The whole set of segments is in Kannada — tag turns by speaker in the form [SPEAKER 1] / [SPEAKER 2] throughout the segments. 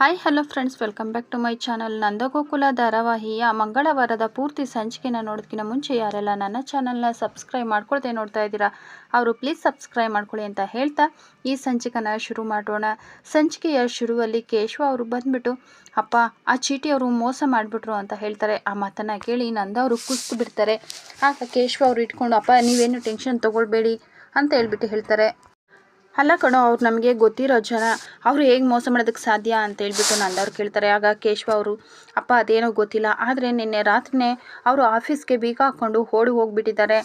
[SPEAKER 1] Hi hello friends welcome back to my channel Nandagokula ಧಾರಾವಾಹಿಯ ಮಂಗಳವಾರದ ಪೂರ್ತಿ ಸಂಚಿಕೆನ ನೋಡೋದಕ್ಕಿಂತ ಮುಂಚೆ ಯಾರೆಲ್ಲ ನನ್ನ ಚಾನಲ್ನ ಸಬ್ಸ್ಕ್ರೈಬ್ ಮಾಡ್ಕೊಳ್ದೆ ನೋಡ್ತಾ ಇದ್ದೀರಾ ಅವರು ಪ್ಲೀಸ್ ಸಬ್ಸ್ಕ್ರೈಬ್ ಮಾಡ್ಕೊಳ್ಳಿ ಅಂತ ಹೇಳ್ತಾ ಈ ಸಂಚಿಕೆನ ಶುರು ಮಾಡೋಣ ಸಂಚಿಕೆಯ ಶುರುವಲ್ಲಿ ಕೇಶವ ಅವರು ಬಂದ್ಬಿಟ್ಟು ಅಪ್ಪ ಆ ಚೀಟಿ ಅವರು ಮೋಸ ಮಾಡಿಬಿಟ್ರು ಅಂತ ಹೇಳ್ತಾರೆ ಆ ಮಾತನ್ನು ಕೇಳಿ ನಂದ ಅವರು ಕುಸ್ತು ಬಿಡ್ತಾರೆ ಆಗ ಕೇಶವ ಅವರು ಇಟ್ಕೊಂಡು ಅಪ್ಪ ನೀವೇನು ಟೆನ್ಷನ್ ತೊಗೊಳ್ಬೇಡಿ ಅಂತ ಹೇಳ್ಬಿಟ್ಟು ಹೇಳ್ತಾರೆ. ಅಲ್ಲ ಕಣೋ, ಅವ್ರು ನಮಗೆ ಗೊತ್ತಿರೋ ಜನ, ಅವರು ಹೇಗೆ ಮೋಸ ಮಾಡೋದಕ್ಕೆ ಸಾಧ್ಯ ಅಂತ ಹೇಳ್ಬಿಟ್ಟು ನಂದವ್ರು ಕೇಳ್ತಾರೆ. ಆಗ ಕೇಶವ ಅವರು, ಅಪ್ಪ, ಅದೇನೋ ಗೊತ್ತಿಲ್ಲ. ಆದರೆ ನಿನ್ನೆ ರಾತ್ರಿನೇ ಅವರು ಆಫೀಸ್ಗೆ ಬೀಗ ಹಾಕ್ಕೊಂಡು ಓಡಿ ಹೋಗಿಬಿಟ್ಟಿದ್ದಾರೆ.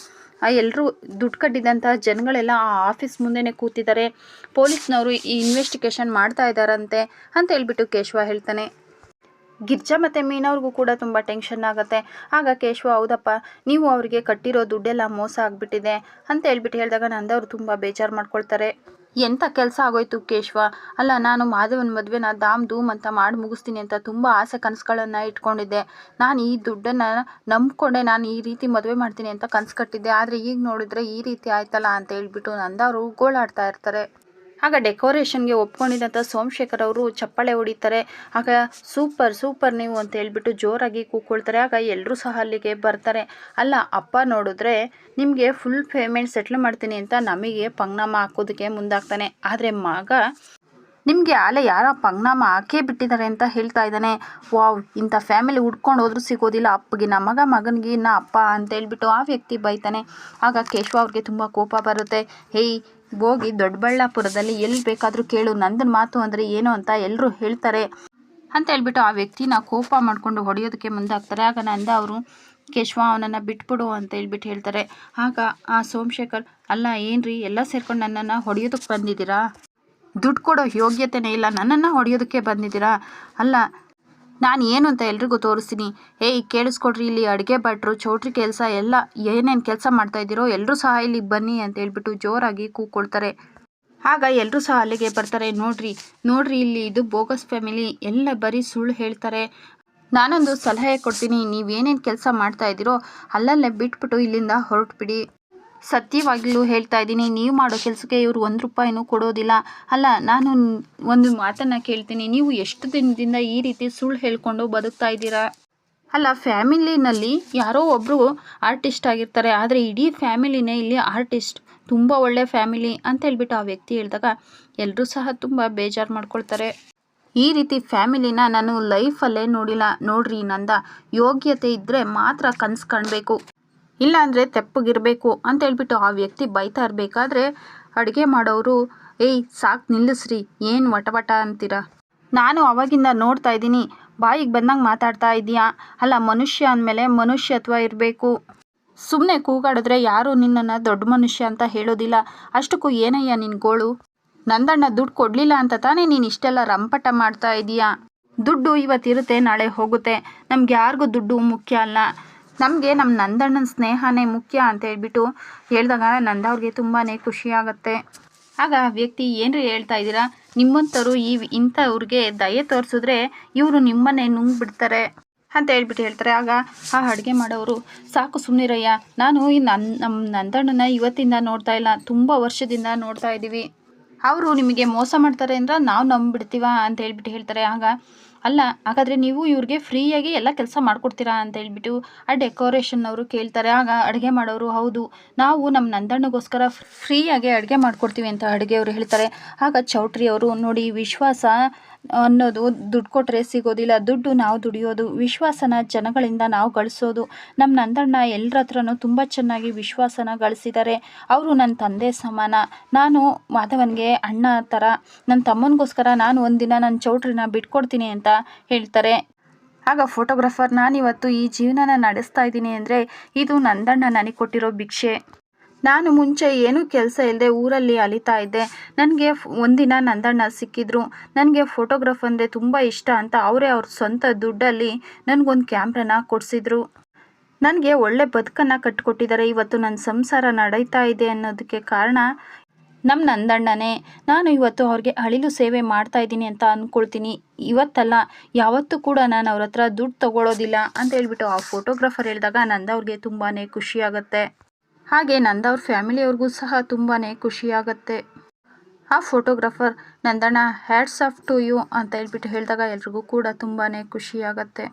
[SPEAKER 1] ಎಲ್ಲರೂ ದುಡ್ಡು ಕಟ್ಟಿದಂಥ ಜನಗಳೆಲ್ಲ ಆ ಆಫೀಸ್ ಮುಂದೆನೇ ಕೂತಿದ್ದಾರೆ. ಪೊಲೀಸ್ನವರು ಈ ಇನ್ವೆಸ್ಟಿಗೇಷನ್ ಮಾಡ್ತಾ ಇದ್ದಾರಂತೆ ಅಂತ ಹೇಳ್ಬಿಟ್ಟು ಕೇಶವ ಹೇಳ್ತಾನೆ. ಗಿರ್ಜಾ ಮತ್ತು ಮೀನವ್ರಿಗೂ ಕೂಡ ತುಂಬ ಟೆನ್ಷನ್ ಆಗುತ್ತೆ. ಆಗ ಕೇಶವ, ಹೌದಪ್ಪ, ನೀವು ಅವರಿಗೆ ಕಟ್ಟಿರೋ ದುಡ್ಡೆಲ್ಲ ಮೋಸ ಆಗಿಬಿಟ್ಟಿದೆ ಅಂತ ಹೇಳ್ಬಿಟ್ಟು ಹೇಳಿದಾಗ ನಂದವರು ತುಂಬ ಬೇಜಾರು ಮಾಡ್ಕೊಳ್ತಾರೆ. ಎಂಥ ಕೆಲಸ ಆಗೋಯ್ತು ಕೇಶವ? ಅಲ್ಲ, ನಾನು ಮಾಧವನ ಮದುವೆನ ದಾಮ್ ಧೂಮ್ ಅಂತ ಮಾಡಿ ಮುಗಿಸ್ತೀನಿ ಅಂತ ತುಂಬ ಆಸೆ ಕನಸುಗಳನ್ನು ಇಟ್ಕೊಂಡಿದ್ದೆ. ನಾನು ಈ ದುಡ್ಡನ್ನು ನಂಬ್ಕೊಂಡೆ ನಾನು ಈ ರೀತಿ ಮದುವೆ ಮಾಡ್ತೀನಿ ಅಂತ ಕನಸು ಕಟ್ಟಿದ್ದೆ. ಆದರೆ ಈಗ ನೋಡಿದ್ರೆ ಈ ರೀತಿ ಆಯ್ತಲ್ಲ ಅಂತ ಹೇಳ್ಬಿಟ್ಟು ನಂದವರು ಗೋಳಾಡ್ತಾ ಇರ್ತಾರೆ. ಆಗ ಡೆಕೋರೇಷನ್ಗೆ ಒಪ್ಕೊಂಡಿದ್ದಂಥ ಸೋಮಶೇಖರ್ ಅವರು ಚಪ್ಪಾಳೆ ಹೊಡಿತಾರೆ. ಆಗ ಸೂಪರ್ ಸೂಪರ್ ನೀವು ಅಂತ ಹೇಳ್ಬಿಟ್ಟು ಜೋರಾಗಿ ಕೂಕೊಳ್ತಾರೆ ಆಗ ಎಲ್ಲರೂ ಸಹ ಅಲ್ಲಿಗೆ ಬರ್ತಾರೆ. ಅಲ್ಲ, ಅಪ್ಪ ನೋಡಿದ್ರೆ ನಿಮಗೆ ಫುಲ್ ಪೇಮೆಂಟ್ ಸೆಟ್ಲ್ ಮಾಡ್ತೀನಿ ಅಂತ ನಮಗೆ ಪಂಗ್ನಾಮ ಹಾಕೋದಕ್ಕೆ ಮುಂದಾಗ್ತಾನೆ. ಆದರೆ ಮಗ ನಿಮಗೆ ಆಲೆ ಯಾರೋ ಪಂಗ್ನಾಮ ಹಾಕೇ ಬಿಟ್ಟಿದ್ದಾರೆ ಅಂತ ಹೇಳ್ತಾ ಇದ್ದಾನೆ. ವಾವ್, ಇಂಥ ಫ್ಯಾಮಿಲಿ ಹುಡ್ಕೊಂಡು ಹೋದ್ರೂ ಸಿಗೋದಿಲ್ಲ. ಅಪ್ಪಗೆ ನಮ್ಮ ಮಗ, ಮಗನಿಗೆ ಇನ್ನ ಅಪ್ಪ ಅಂತ ಹೇಳ್ಬಿಟ್ಟು ಆ ವ್ಯಕ್ತಿ ಬೈತಾನೆ. ಆಗ ಕೇಶವ ಅವ್ರಿಗೆ ತುಂಬ ಕೋಪ ಬರುತ್ತೆ. ಹೇಯ್ ಹೋಗಿ ದೊಡ್ಡಬಳ್ಳಾಪುರದಲ್ಲಿ ಎಲ್ಲಿ ಬೇಕಾದರೂ ಕೇಳು, ನಂದನ ಮಾತು ಅಂದರೆ ಏನು ಅಂತ ಎಲ್ಲರೂ ಹೇಳ್ತಾರೆ ಅಂತ ಹೇಳ್ಬಿಟ್ಟು ಆ ವ್ಯಕ್ತಿನ ಕೋಪ ಮಾಡಿಕೊಂಡು ಹೊಡೆಯೋದಕ್ಕೆ ಮುಂದಾಗ್ತಾರೆ. ಆಗ ನಂದ ಅವರು, ಕೇಶವ, ಅವನನ್ನು ಬಿಟ್ಬಿಡು ಅಂತ ಹೇಳ್ಬಿಟ್ಟು ಹೇಳ್ತಾರೆ. ಆಗ ಆ ಸೋಮಶೇಖರ್, ಅಲ್ಲ, ಏನ್ರಿ, ಎಲ್ಲ ಸೇರ್ಕೊಂಡು ನನ್ನನ್ನು ಹೊಡೆಯೋದಕ್ಕೆ ಬಂದಿದ್ದೀರಾ? ದುಡ್ಡು ಕೊಡೋ ಯೋಗ್ಯತೆನೇ ಇಲ್ಲ, ನನ್ನನ್ನು ಹೊಡೆಯೋದಕ್ಕೆ ಬಂದಿದ್ದೀರಾ? ಅಲ್ಲ ನಾನು ಏನು ಅಂತ ಎಲ್ರಿಗೂ ತೋರಿಸ್ತೀನಿ. ಏಯ್ ಕೇಳಿಸ್ಕೊಡ್ರಿ, ಇಲ್ಲಿ ಅಡುಗೆ ಭಟ್ರು, ಚೌಟ್ರಿ ಕೆಲಸ ಎಲ್ಲ ಏನೇನು ಕೆಲಸ ಮಾಡ್ತಾ ಇದ್ದೀರೋ ಎಲ್ಲರೂ ಸಹ ಇಲ್ಲಿಗೆ ಬನ್ನಿ ಅಂತ ಹೇಳ್ಬಿಟ್ಟು ಜೋರಾಗಿ ಕೂಕೊಳ್ತಾರೆ. ಆಗ ಎಲ್ಲರೂ ಸಹ ಅಲ್ಲಿಗೆ ಬರ್ತಾರೆ. ನೋಡ್ರಿ ನೋಡ್ರಿ, ಇಲ್ಲಿ ಇದು ಬೋಗಸ್ ಫ್ಯಾಮಿಲಿ. ಎಲ್ಲ ಬರೀ ಸುಳ್ಳು ಹೇಳ್ತಾರೆ. ನಾನೊಂದು ಸಲಹೆ ಕೊಡ್ತೀನಿ. ನೀವೇನೇನು ಕೆಲಸ ಮಾಡ್ತಾ ಇದ್ದೀರೋ ಅಲ್ಲಲ್ಲೇ ಬಿಟ್ಬಿಟ್ಟು ಇಲ್ಲಿಂದ ಹೊರಟುಬಿಡಿ. ಸತ್ಯವಾಗ್ಲೂ ಹೇಳ್ತಾ ಇದ್ದೀನಿ, ನೀವು ಮಾಡೋ ಕೆಲಸಕ್ಕೆ ಇವರು ಒಂದು ರೂಪಾಯಿನೂ ಕೊಡೋದಿಲ್ಲ. ಅಲ್ಲ, ನಾನು ಒಂದು ಮಾತನ್ನು ಕೇಳ್ತೀನಿ, ನೀವು ಎಷ್ಟು ದಿನದಿಂದ ಈ ರೀತಿ ಸುಳ್ಳು ಹೇಳ್ಕೊಂಡು ಬದುಕ್ತಾ ಇದ್ದೀರಾ? ಅಲ್ಲ, ಫ್ಯಾಮಿಲಿನಲ್ಲಿ ಯಾರೋ ಒಬ್ಬರು ಆರ್ಟಿಸ್ಟ್ ಆಗಿರ್ತಾರೆ, ಆದರೆ ಇಡೀ ಫ್ಯಾಮಿಲಿನೇ ಇಲ್ಲಿ ಆರ್ಟಿಸ್ಟ್, ತುಂಬ ಒಳ್ಳೆ ಫ್ಯಾಮಿಲಿ ಅಂತ ಹೇಳ್ಬಿಟ್ಟು ಆ ವ್ಯಕ್ತಿ ಹೇಳಿದಾಗ ಎಲ್ಲರೂ ಸಹ ತುಂಬ ಬೇಜಾರು ಮಾಡ್ಕೊಳ್ತಾರೆ. ಈ ರೀತಿ ಫ್ಯಾಮಿಲಿನ ನಾನು ಲೈಫಲ್ಲೇ ನೋಡಿಲ್ಲ. ನೋಡ್ರಿ ನಂದ, ಯೋಗ್ಯತೆ ಇದ್ದರೆ ಮಾತ್ರ ಕನಸು ಕಾಣಬೇಕು. ಇಲ್ಲ ಅಂದರೆ ತೆಪ್ಪಗಿರಬೇಕು ಅಂತ ಹೇಳ್ಬಿಟ್ಟು ಆ ವ್ಯಕ್ತಿ ಬೈತಾ ಇರಬೇಕಾದ್ರೆ ಅಡುಗೆ ಮಾಡೋರು, ಏಯ್, ಸಾಕು ನಿಲ್ಲಿಸ್ರಿ, ಏನು ವಟವಟ ಅಂತೀರ? ನಾನು ಅವಾಗಿಂದ ನೋಡ್ತಾ ಇದ್ದೀನಿ. ಬಾಯಿಗೆ ಬಂದಂಗೆ ಮಾತಾಡ್ತಾ ಇದೀಯಾ ಅಲ್ಲ, ಮನುಷ್ಯ ಅಂದಮೇಲೆ ಮನುಷ್ಯತ್ವ ಇರಬೇಕು. ಸುಮ್ಮನೆ ಕೂಗಾಡಿದ್ರೆ ಯಾರು ನಿನ್ನನ್ನು ದೊಡ್ಡ ಮನುಷ್ಯ ಅಂತ ಹೇಳೋದಿಲ್ಲ. ಅಷ್ಟಕ್ಕೂ ಏನಯ್ಯ ನಿನ್ನ ಗೋಳು? ನಂದಣ್ಣ ದುಡ್ಡು ಕೊಡಲಿಲ್ಲ ಅಂತ ತಾನೇ ನೀನು ಇಷ್ಟೆಲ್ಲ ರಂಪಟ ಮಾಡ್ತಾ ಇದೀಯಾ ದುಡ್ಡು ಇವತ್ತಿರುತ್ತೆ, ನಾಳೆ ಹೋಗುತ್ತೆ. ನಮ್ಗೆ ಯಾರಿಗೂ ದುಡ್ಡು ಮುಖ್ಯ ಅಲ್ಲ. ನಮಗೆ ನಮ್ಮ ನಂದಣ್ಣನ ಸ್ನೇಹನೇ ಮುಖ್ಯ ಅಂತ ಹೇಳ್ಬಿಟ್ಟು ಹೇಳಿದಾಗ ನಂದ ಅವ್ರಿಗೆ ತುಂಬಾ ಖುಷಿಯಾಗತ್ತೆ ಆಗ ವ್ಯಕ್ತಿ ಏನ್ರಿ ಹೇಳ್ತಾ ಇದ್ದೀರಾ? ನಿಮ್ಮಂಥವ್ರು ಈ ಇಂಥವ್ರಿಗೆ ದಯೆ ತೋರಿಸಿದ್ರೆ ಇವರು ನಿಮ್ಮನ್ನೇ ನುಂಗ್ಬಿಡ್ತಾರೆ ಅಂತ ಹೇಳ್ಬಿಟ್ಟು ಹೇಳ್ತಾರೆ. ಆಗ ಆ ಅಡುಗೆ ಮಾಡೋರು ಸಾಕು ಸುಮ್ಮನಿರಯ್ಯ ನಾನು ಈ ನನ್ನ ನಮ್ಮ ನಂದಣ್ಣನ ಇವತ್ತಿಂದ ನೋಡ್ತಾ ಇಲ್ಲ, ತುಂಬ ವರ್ಷದಿಂದ ನೋಡ್ತಾ ಇದ್ದೀವಿ ಅವರು ನಿಮಗೆ ಮೋಸ ಮಾಡ್ತಾರೆ ಅಂದ್ರೆ ನಾವು ನಂಬಿಡ್ತೀವ? ಅಂತ ಹೇಳ್ಬಿಟ್ಟು ಹೇಳ್ತಾರೆ. ಆಗ ಅಲ್ಲ, ಹಾಗಾದರೆ ನೀವು ಇವ್ರಿಗೆ ಫ್ರೀಯಾಗಿ ಎಲ್ಲ ಕೆಲಸ ಮಾಡಿಕೊಡ್ತೀರಾ ಅಂತ ಹೇಳ್ಬಿಟ್ಟು ಆ ಡೆಕೋರೇಷನ್ನವರು ಕೇಳ್ತಾರೆ. ಆಗ ಅಡುಗೆ ಮಾಡೋರು, ಹೌದು, ನಾವು ನಮ್ಮ ನಂದಣ್ಣಗೋಸ್ಕರ ಫ್ರೀಯಾಗಿ ಅಡುಗೆ ಮಾಡಿಕೊಡ್ತೀವಿ ಅಂತ ಅಡುಗೆಯವರು ಹೇಳ್ತಾರೆ. ಆಗ ಚೌಟ್ರಿ ಅವರು, ನೋಡಿ, ವಿಶ್ವಾಸ ಅನ್ನೋದು ದುಡ್ಡು ಕೊಟ್ಟರೆ ಸಿಗೋದಿಲ್ಲ. ದುಡ್ಡು ನಾವು ದುಡಿಯೋದು, ವಿಶ್ವಾಸನ ಜನಗಳಿಂದ ನಾವು ಗಳಿಸೋದು. ನಮ್ಮ ನಂದಣ್ಣ ಎಲ್ಲರ ಹತ್ರನೂ ತುಂಬ ಚೆನ್ನಾಗಿ ವಿಶ್ವಾಸನ ಗಳಿಸಿದ್ದಾರೆ ಅವರು ನನ್ನ ತಂದೆ ಸಮಾನ. ನಾನು ಮಾಧವನಿಗೆ ಅಣ್ಣ ಥರ ನನ್ನ ತಮ್ಮನಿಗೋಸ್ಕರ ನಾನು ಒಂದಿನ ನನ್ನ ಚೌಟ್ರಿನ ಬಿಟ್ಕೊಡ್ತೀನಿ ಅಂತ ಹೇಳ್ತಾರೆ. ಆಗ ಫೋಟೋಗ್ರಾಫರ್ ನಾನಿವತ್ತು ಈ ಜೀವನನ ನಡೆಸ್ತಾ ಇದ್ದೀನಿ ಅಂದರೆ ಇದು ನಂದಣ್ಣ ನನಗೆ ಕೊಟ್ಟಿರೋ ಭಿಕ್ಷೆ. ನಾನು ಮುಂಚೆ ಏನೂ ಕೆಲಸ ಇಲ್ಲದೆ ಊರಲ್ಲಿ ಅಲಿತಾ ಇದ್ದೆ. ನನಗೆ ಒಂದಿನ ನಂದಣ್ಣ ಸಿಕ್ಕಿದ್ರು. ನನಗೆ ಫೋಟೋಗ್ರಾಫ್ ಅಂದರೆ ತುಂಬ ಇಷ್ಟ ಅಂತ ಅವರೇ ಅವ್ರ ಸ್ವಂತ ದುಡ್ಡಲ್ಲಿ ನನಗೊಂದು ಕ್ಯಾಮ್ರನ ಕೊಡಿಸಿದ್ರು. ನನಗೆ ಒಳ್ಳೆ ಬದುಕನ್ನು ಕಟ್ಟಿಕೊಟ್ಟಿದ್ದಾರೆ ಇವತ್ತು ನನ್ನ ಸಂಸಾರ ನಡೀತಾ ಇದೆ ಅನ್ನೋದಕ್ಕೆ ಕಾರಣ ನಮ್ಮ ನಂದಣ್ಣನೇ. ನಾನು ಇವತ್ತು ಅವ್ರಿಗೆ ಅಳಿಲು ಸೇವೆ ಮಾಡ್ತಾ ಇದ್ದೀನಿ ಅಂತ ಅಂದ್ಕೊಳ್ತೀನಿ ಇವತ್ತಲ್ಲ, ಯಾವತ್ತೂ ಕೂಡ ನಾನು ಅವ್ರ ಹತ್ರ ದುಡ್ಡು ತೊಗೊಳೋದಿಲ್ಲ ಅಂತ ಹೇಳ್ಬಿಟ್ಟು ಆ ಫೋಟೋಗ್ರಾಫರ್ ಹೇಳಿದಾಗ ನಂದವ್ರಿಗೆ ತುಂಬಾ ಖುಷಿಯಾಗತ್ತೆ ಹಾಗೆ ನಂದವ್ರ ಫ್ಯಾಮಿಲಿಯವ್ರಿಗೂ ಸಹ ತುಂಬಾ ಖುಷಿಯಾಗತ್ತೆ. ಆ ಫೋಟೋಗ್ರಾಫರ್ ನಂದಣ್ಣ, ಹ್ಯಾಟ್ಸ್ ಆಫ್ ಟು ಯು ಅಂತ ಹೇಳ್ಬಿಟ್ಟು ಹೇಳಿದಾಗ ಎಲ್ರಿಗೂ ಕೂಡ ತುಂಬಾ ಖುಷಿಯಾಗತ್ತೆ.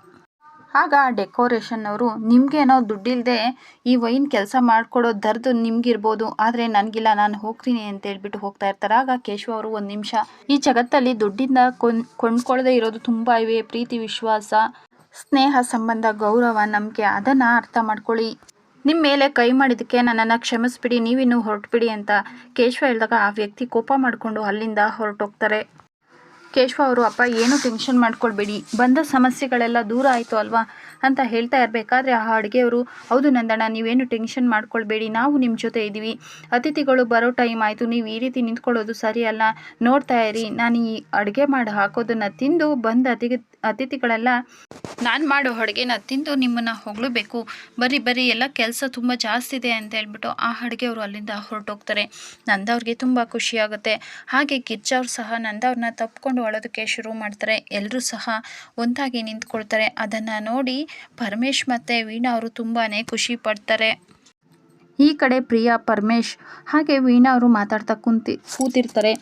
[SPEAKER 1] ಆಗ ಆ ಡೆಕೋರೇಷನ್ನವರು ನಿಮಗೇನೋ ದುಡ್ಡಿಲ್ಲದೆ ಈ ವೈನ್ ಕೆಲಸ ಮಾಡಿಕೊಡೋ ದರ್ದು ನಿಮಗಿರ್ಬೋದು, ಆದರೆ ನನಗಿಲ್ಲ, ನಾನು ಹೋಗ್ತೀನಿ ಅಂತ ಹೇಳ್ಬಿಟ್ಟು ಹೋಗ್ತಾ ಇರ್ತಾರೆ. ಆಗ ಕೇಶವ ಅವರು ಒಂದು ನಿಮಿಷ, ಈ ಜಗತ್ತಲ್ಲಿ ದುಡ್ಡಿಂದ ಕೊಂಡ್ ಕೊಂಡ್ಕೊಳ್ಳದೆ ಇರೋದು ತುಂಬ ಇವೆ, ಪ್ರೀತಿ, ವಿಶ್ವಾಸ, ಸ್ನೇಹ, ಸಂಬಂಧ, ಗೌರವ, ನಂಬಿಕೆ, ಅದನ್ನು ಅರ್ಥ ಮಾಡ್ಕೊಳ್ಳಿ. ನಿಮ್ಮ ಮೇಲೆ ಕೈ ಮಾಡಿದ್ದಕ್ಕೆ ನನ್ನನ್ನು ಕ್ಷಮಿಸ್ಬಿಡಿ, ನೀವಿನ್ನೂ ಹೊರಟ್ಬಿಡಿ ಅಂತ ಕೇಶವ ಹೇಳಿದಾಗ ಆ ವ್ಯಕ್ತಿ ಕೋಪ ಮಾಡಿಕೊಂಡು ಅಲ್ಲಿಂದ ಹೊರಟೋಗ್ತಾರೆ. ಕೇಶವ ಅವರು, ಅಪ್ಪ, ಏನು ಟೆನ್ಷನ್ ಮಾಡ್ಕೊಳ್ಬೇಡಿ, ಬಂದ ಸಮಸ್ಯೆಗಳೆಲ್ಲ ದೂರ ಆಯಿತು ಅಲ್ವಾ? ಅಂತ ಹೇಳ್ತಾ ಇರಬೇಕಾದ್ರೆ ಆ ಅಡುಗೆಯವರು, ಹೌದು ನಂದಣ್ಣ, ನೀವೇನು ಟೆನ್ಷನ್ ಮಾಡ್ಕೊಳ್ಬೇಡಿ, ನಾವು ನಿಮ್ಮ ಜೊತೆ ಇದ್ದೀವಿ. ಅತಿಥಿಗಳು ಬರೋ ಟೈಮ್ ಆಯಿತು, ನೀವು ಈ ರೀತಿ ನಿಂತ್ಕೊಳ್ಳೋದು ಸರಿಯಲ್ಲ. ನೋಡ್ತಾ ಇರಿ, ನಾನು ಈ ಅಡುಗೆ ಮಾಡಿ ಹಾಕೋದನ್ನು ತಿಂದು ಬಂದ ಅತಿ ಅತಿಥಿಗಳೆಲ್ಲ, ನಾನು ಮಾಡೋ ಅಡುಗೆನ ತಿಂದು ನಿಮ್ಮನ್ನು ಹೊಗಳಬೇಕು. ಬರಿ ಬರಿ ಎಲ್ಲ ಕೆಲಸ ತುಂಬ ಜಾಸ್ತಿ ಇದೆ ಅಂತ ಹೇಳ್ಬಿಟ್ಟು ಆ ಅಡುಗೆ ಅವರು ಅಲ್ಲಿಂದ ಹೊರಟೋಗ್ತಾರೆ. ನಂದವ್ರಿಗೆ ತುಂಬ ಖುಷಿಯಾಗುತ್ತೆ ಹಾಗೆ ಗಿರ್ಜಾವ್ರು ಸಹ ನಂದವ್ರನ್ನ ತಪ್ಪಿಕೊಂಡು ಅಳೋದಕ್ಕೆ ಶುರು ಮಾಡ್ತಾರೆ. ಎಲ್ಲರೂ ಸಹ ಒಂದಾಗಿ ನಿಂತ್ಕೊಳ್ತಾರೆ. ಅದನ್ನು ನೋಡಿ ಪರಮೇಶ್ ಮತ್ತು ವೀಣಾ ಅವರು ತುಂಬಾ ಖುಷಿ ಪಡ್ತಾರೆ. ಈ ಕಡೆ ಪ್ರಿಯಾ, ಪರಮೇಶ್ ಹಾಗೆ ವೀಣಾ ಅವರು ಮಾತಾಡ್ತಾ ಕುಂತಿ, ಕೂತಿರ್ತಾರೆ.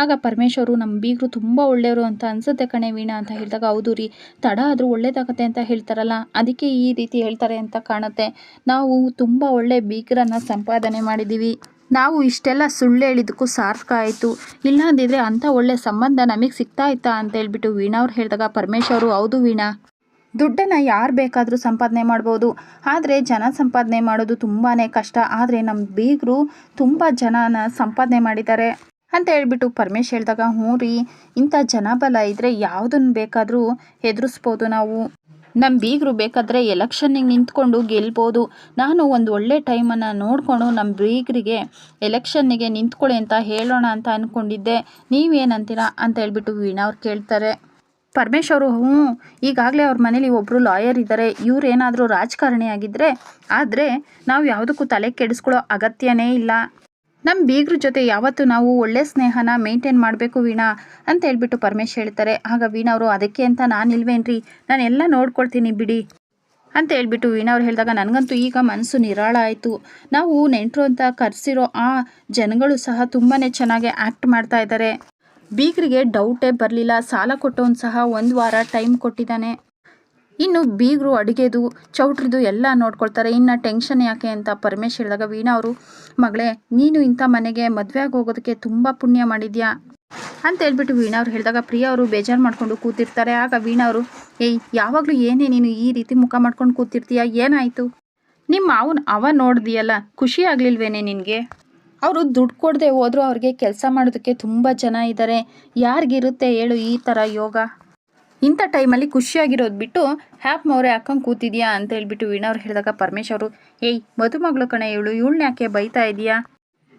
[SPEAKER 1] ಆಗ ಪರಮೇಶ್ ಅವರು ನಮ್ಮ ಬೀಗರು ತುಂಬ ಒಳ್ಳೆಯವರು ಅಂತ ಅನ್ಸುತ್ತೆ ಕಣೆ ವೀಣಾ ಅಂತ ಹೇಳಿದಾಗ, ಹೌದು ರೀ, ತಡ ಆದರೂ ಒಳ್ಳೇದಾಗತ್ತೆ ಅಂತ ಹೇಳ್ತಾರಲ್ಲ, ಅದಕ್ಕೆ ಈ ರೀತಿ ಹೇಳ್ತಾರೆ ಅಂತ ಕಾಣುತ್ತೆ. ನಾವು ತುಂಬ ಒಳ್ಳೆ ಬೀಗರನ್ನು ಸಂಪಾದನೆ ಮಾಡಿದ್ದೀವಿ ನಾವು ಇಷ್ಟೆಲ್ಲ ಸುಳ್ಳು ಹೇಳಿದ್ದಕ್ಕೂ ಸಾರ್ಥಕ ಆಯಿತು. ಇಲ್ಲಾಂದಿದ್ರೆ ಅಂಥ ಒಳ್ಳೆ ಸಂಬಂಧ ನಮಗೆ ಸಿಗ್ತಾ ಇತ್ತಾ? ಅಂತ ಹೇಳ್ಬಿಟ್ಟು ವೀಣಾ ಅವ್ರು ಹೇಳಿದಾಗ, ಪರಮೇಶ್ ಅವರು, ಹೌದು ವೀಣಾ ದುಡ್ಡನ್ನು ಯಾರು ಬೇಕಾದರೂ ಸಂಪಾದನೆ ಮಾಡ್ಬೋದು. ಆದರೆ ಜನ ಸಂಪಾದನೆ ಮಾಡೋದು ತುಂಬಾ ಕಷ್ಟ. ಆದರೆ ನಮ್ಮ ಬೀಗರು ತುಂಬ ಜನನ ಸಂಪಾದನೆ ಮಾಡಿದ್ದಾರೆ. ಅಂತ ಹೇಳ್ಬಿಟ್ಟು ಪರಮೇಶ್ ಹೇಳಿದಾಗ, ಹ್ಞೂ ರೀ, ಇಂಥ ಜನಬಲ ಇದ್ದರೆ ಯಾವುದನ್ನು ಬೇಕಾದರೂ ಎದುರಿಸ್ಬೋದು ನಾವು. ನಮ್ಮ ಬೀಗರು ಬೇಕಾದರೆ ಎಲೆಕ್ಷನ್ನಿಗೆ ನಿಂತ್ಕೊಂಡು ಗೆಲ್ಬೋದು. ನಾನು ಒಂದು ಒಳ್ಳೆ ಟೈಮನ್ನು ನೋಡಿಕೊಂಡು ನಮ್ಮ ಬೀಗರಿಗೆ ಎಲೆಕ್ಷನ್ನಿಗೆ ನಿಂತ್ಕೊಳ್ಳಿ ಅಂತ ಹೇಳೋಣ ಅಂತ ಅಂದ್ಕೊಂಡಿದ್ದೆ ನೀವೇನಂತೀರಾ? ಅಂತ ಹೇಳ್ಬಿಟ್ಟು ವೀಣಾ ಅವ್ರು ಕೇಳ್ತಾರೆ. ಪರಮೇಶ್ ಅವರು ಹ್ಞೂ, ಈಗಾಗಲೇ ಅವ್ರ ಮನೇಲಿ ಒಬ್ಬರು ಲಾಯರ್ ಇದ್ದಾರೆ ಇವ್ರು ಏನಾದರೂ ರಾಜಕಾರಣಿ ಆಗಿದ್ದರೆ ಆದರೆ ನಾವು ಯಾವುದಕ್ಕೂ ತಲೆ ಕೆಡಿಸ್ಕೊಳ್ಳೋ ಅಗತ್ಯನೇ ಇಲ್ಲ. ನಮ್ಮ ಬೀಗ್ರ ಜೊತೆ ಯಾವತ್ತೂ ನಾವು ಒಳ್ಳೆ ಸ್ನೇಹನ ಮೇಂಟೈನ್ ಮಾಡಬೇಕು ವೀಣಾ ಅಂತ ಹೇಳ್ಬಿಟ್ಟು ಪರಮೇಶ್ ಹೇಳ್ತಾರೆ. ಆಗ ವೀಣಾ ಅವರು, ಅದಕ್ಕೆ ಅಂತ ನಾನು ಇಲ್ವೇನ್ರಿ? ಎಲ್ಲ ನೋಡ್ಕೊಳ್ತೀನಿ ಬಿಡಿ. ಅಂತ ಹೇಳ್ಬಿಟ್ಟು ವೀಣಾ ಅವ್ರು ಹೇಳಿದಾಗ ನನಗಂತೂ ಈಗ ಮನಸ್ಸು ನಿರಾಳ ಆಯಿತು. ನಾವು ನೆಂಟರು ಅಂತ ಕರೆಸಿರೋ ಆ ಜನಗಳು ಸಹ ತುಂಬಾ ಚೆನ್ನಾಗಿ ಆ್ಯಕ್ಟ್ ಮಾಡ್ತಾ ಇದ್ದಾರೆ ಬೀಗರಿಗೆ ಡೌಟೇ ಬರಲಿಲ್ಲ. ಸಾಲ ಕೊಟ್ಟವನು ಸಹ ಒಂದು ವಾರ ಟೈಮ್ ಕೊಟ್ಟಿದ್ದಾನೆ. ಇನ್ನು ಬೀಗರು ಅಡುಗೆದು, ಚೌಟ್ರಿದು ಎಲ್ಲ ನೋಡ್ಕೊಳ್ತಾರೆ. ಇನ್ನು ಟೆನ್ಷನ್ ಯಾಕೆ ಅಂತ ಪರಮೇಶ್ ಹೇಳಿದಾಗ, ವೀಣಾ ಅವರು, ಮಗಳೇ, ನೀನು ಇಂಥ ಮನೆಗೆ ಮದುವೆ ಹೋಗೋದಕ್ಕೆ ತುಂಬ ಪುಣ್ಯ ಮಾಡಿದ್ಯಾ? ಅಂತ ಹೇಳ್ಬಿಟ್ಟು ವೀಣಾ ಅವ್ರು ಹೇಳಿದಾಗ, ಪ್ರಿಯಾ ಅವರು ಬೇಜಾರು ಮಾಡ್ಕೊಂಡು ಕೂತಿರ್ತಾರೆ. ಆಗ ವೀಣಾ ಅವರು, ಏಯ್, ಯಾವಾಗಲೂ ಏನೇ ನೀನು ಈ ರೀತಿ ಮುಖ ಮಾಡ್ಕೊಂಡು ಕೂತಿರ್ತೀಯ? ಏನಾಯಿತು? ನಿಮ್ಮ ಮಾವನ ಅವ ನೋಡಿದೆಯಲ್ಲ, ಖುಷಿ ಆಗಲಿಲ್ವೇನೆ ನಿನಗೆ? ಅವರು ದುಡ್ಡು ಕೊಡದೆ ಹೋದರೂ, ಅವ್ರಿಗೆ ಕೆಲಸ ಮಾಡೋದಕ್ಕೆ ತುಂಬ ಜನ ಇದ್ದಾರೆ ಯಾರಿಗಿರುತ್ತೆ ಹೇಳು ಈ ಥರ ಯೋಗ? ಇಂಥ ಟೈಮಲ್ಲಿ ಖುಷಿಯಾಗಿರೋದು ಬಿಟ್ಟು, ಹ್ಯಾಪ್ ಮೌರೆ ಹಾಕೊಂಡು ಕೂತಿದ್ಯಾ ಅಂತ ಹೇಳ್ಬಿಟ್ಟು ವೀಣಾ ಅವ್ರು ಹೇಳಿದಾಗ ಪರಮೇಶ್ ಅವರು, ಏಯ್, ಮದುಮಗಳು ಕಣೆ ಇವಳು ಇವಳನ್ನ ಯಾಕೆ ಬೈತಾ ಇದೆಯಾ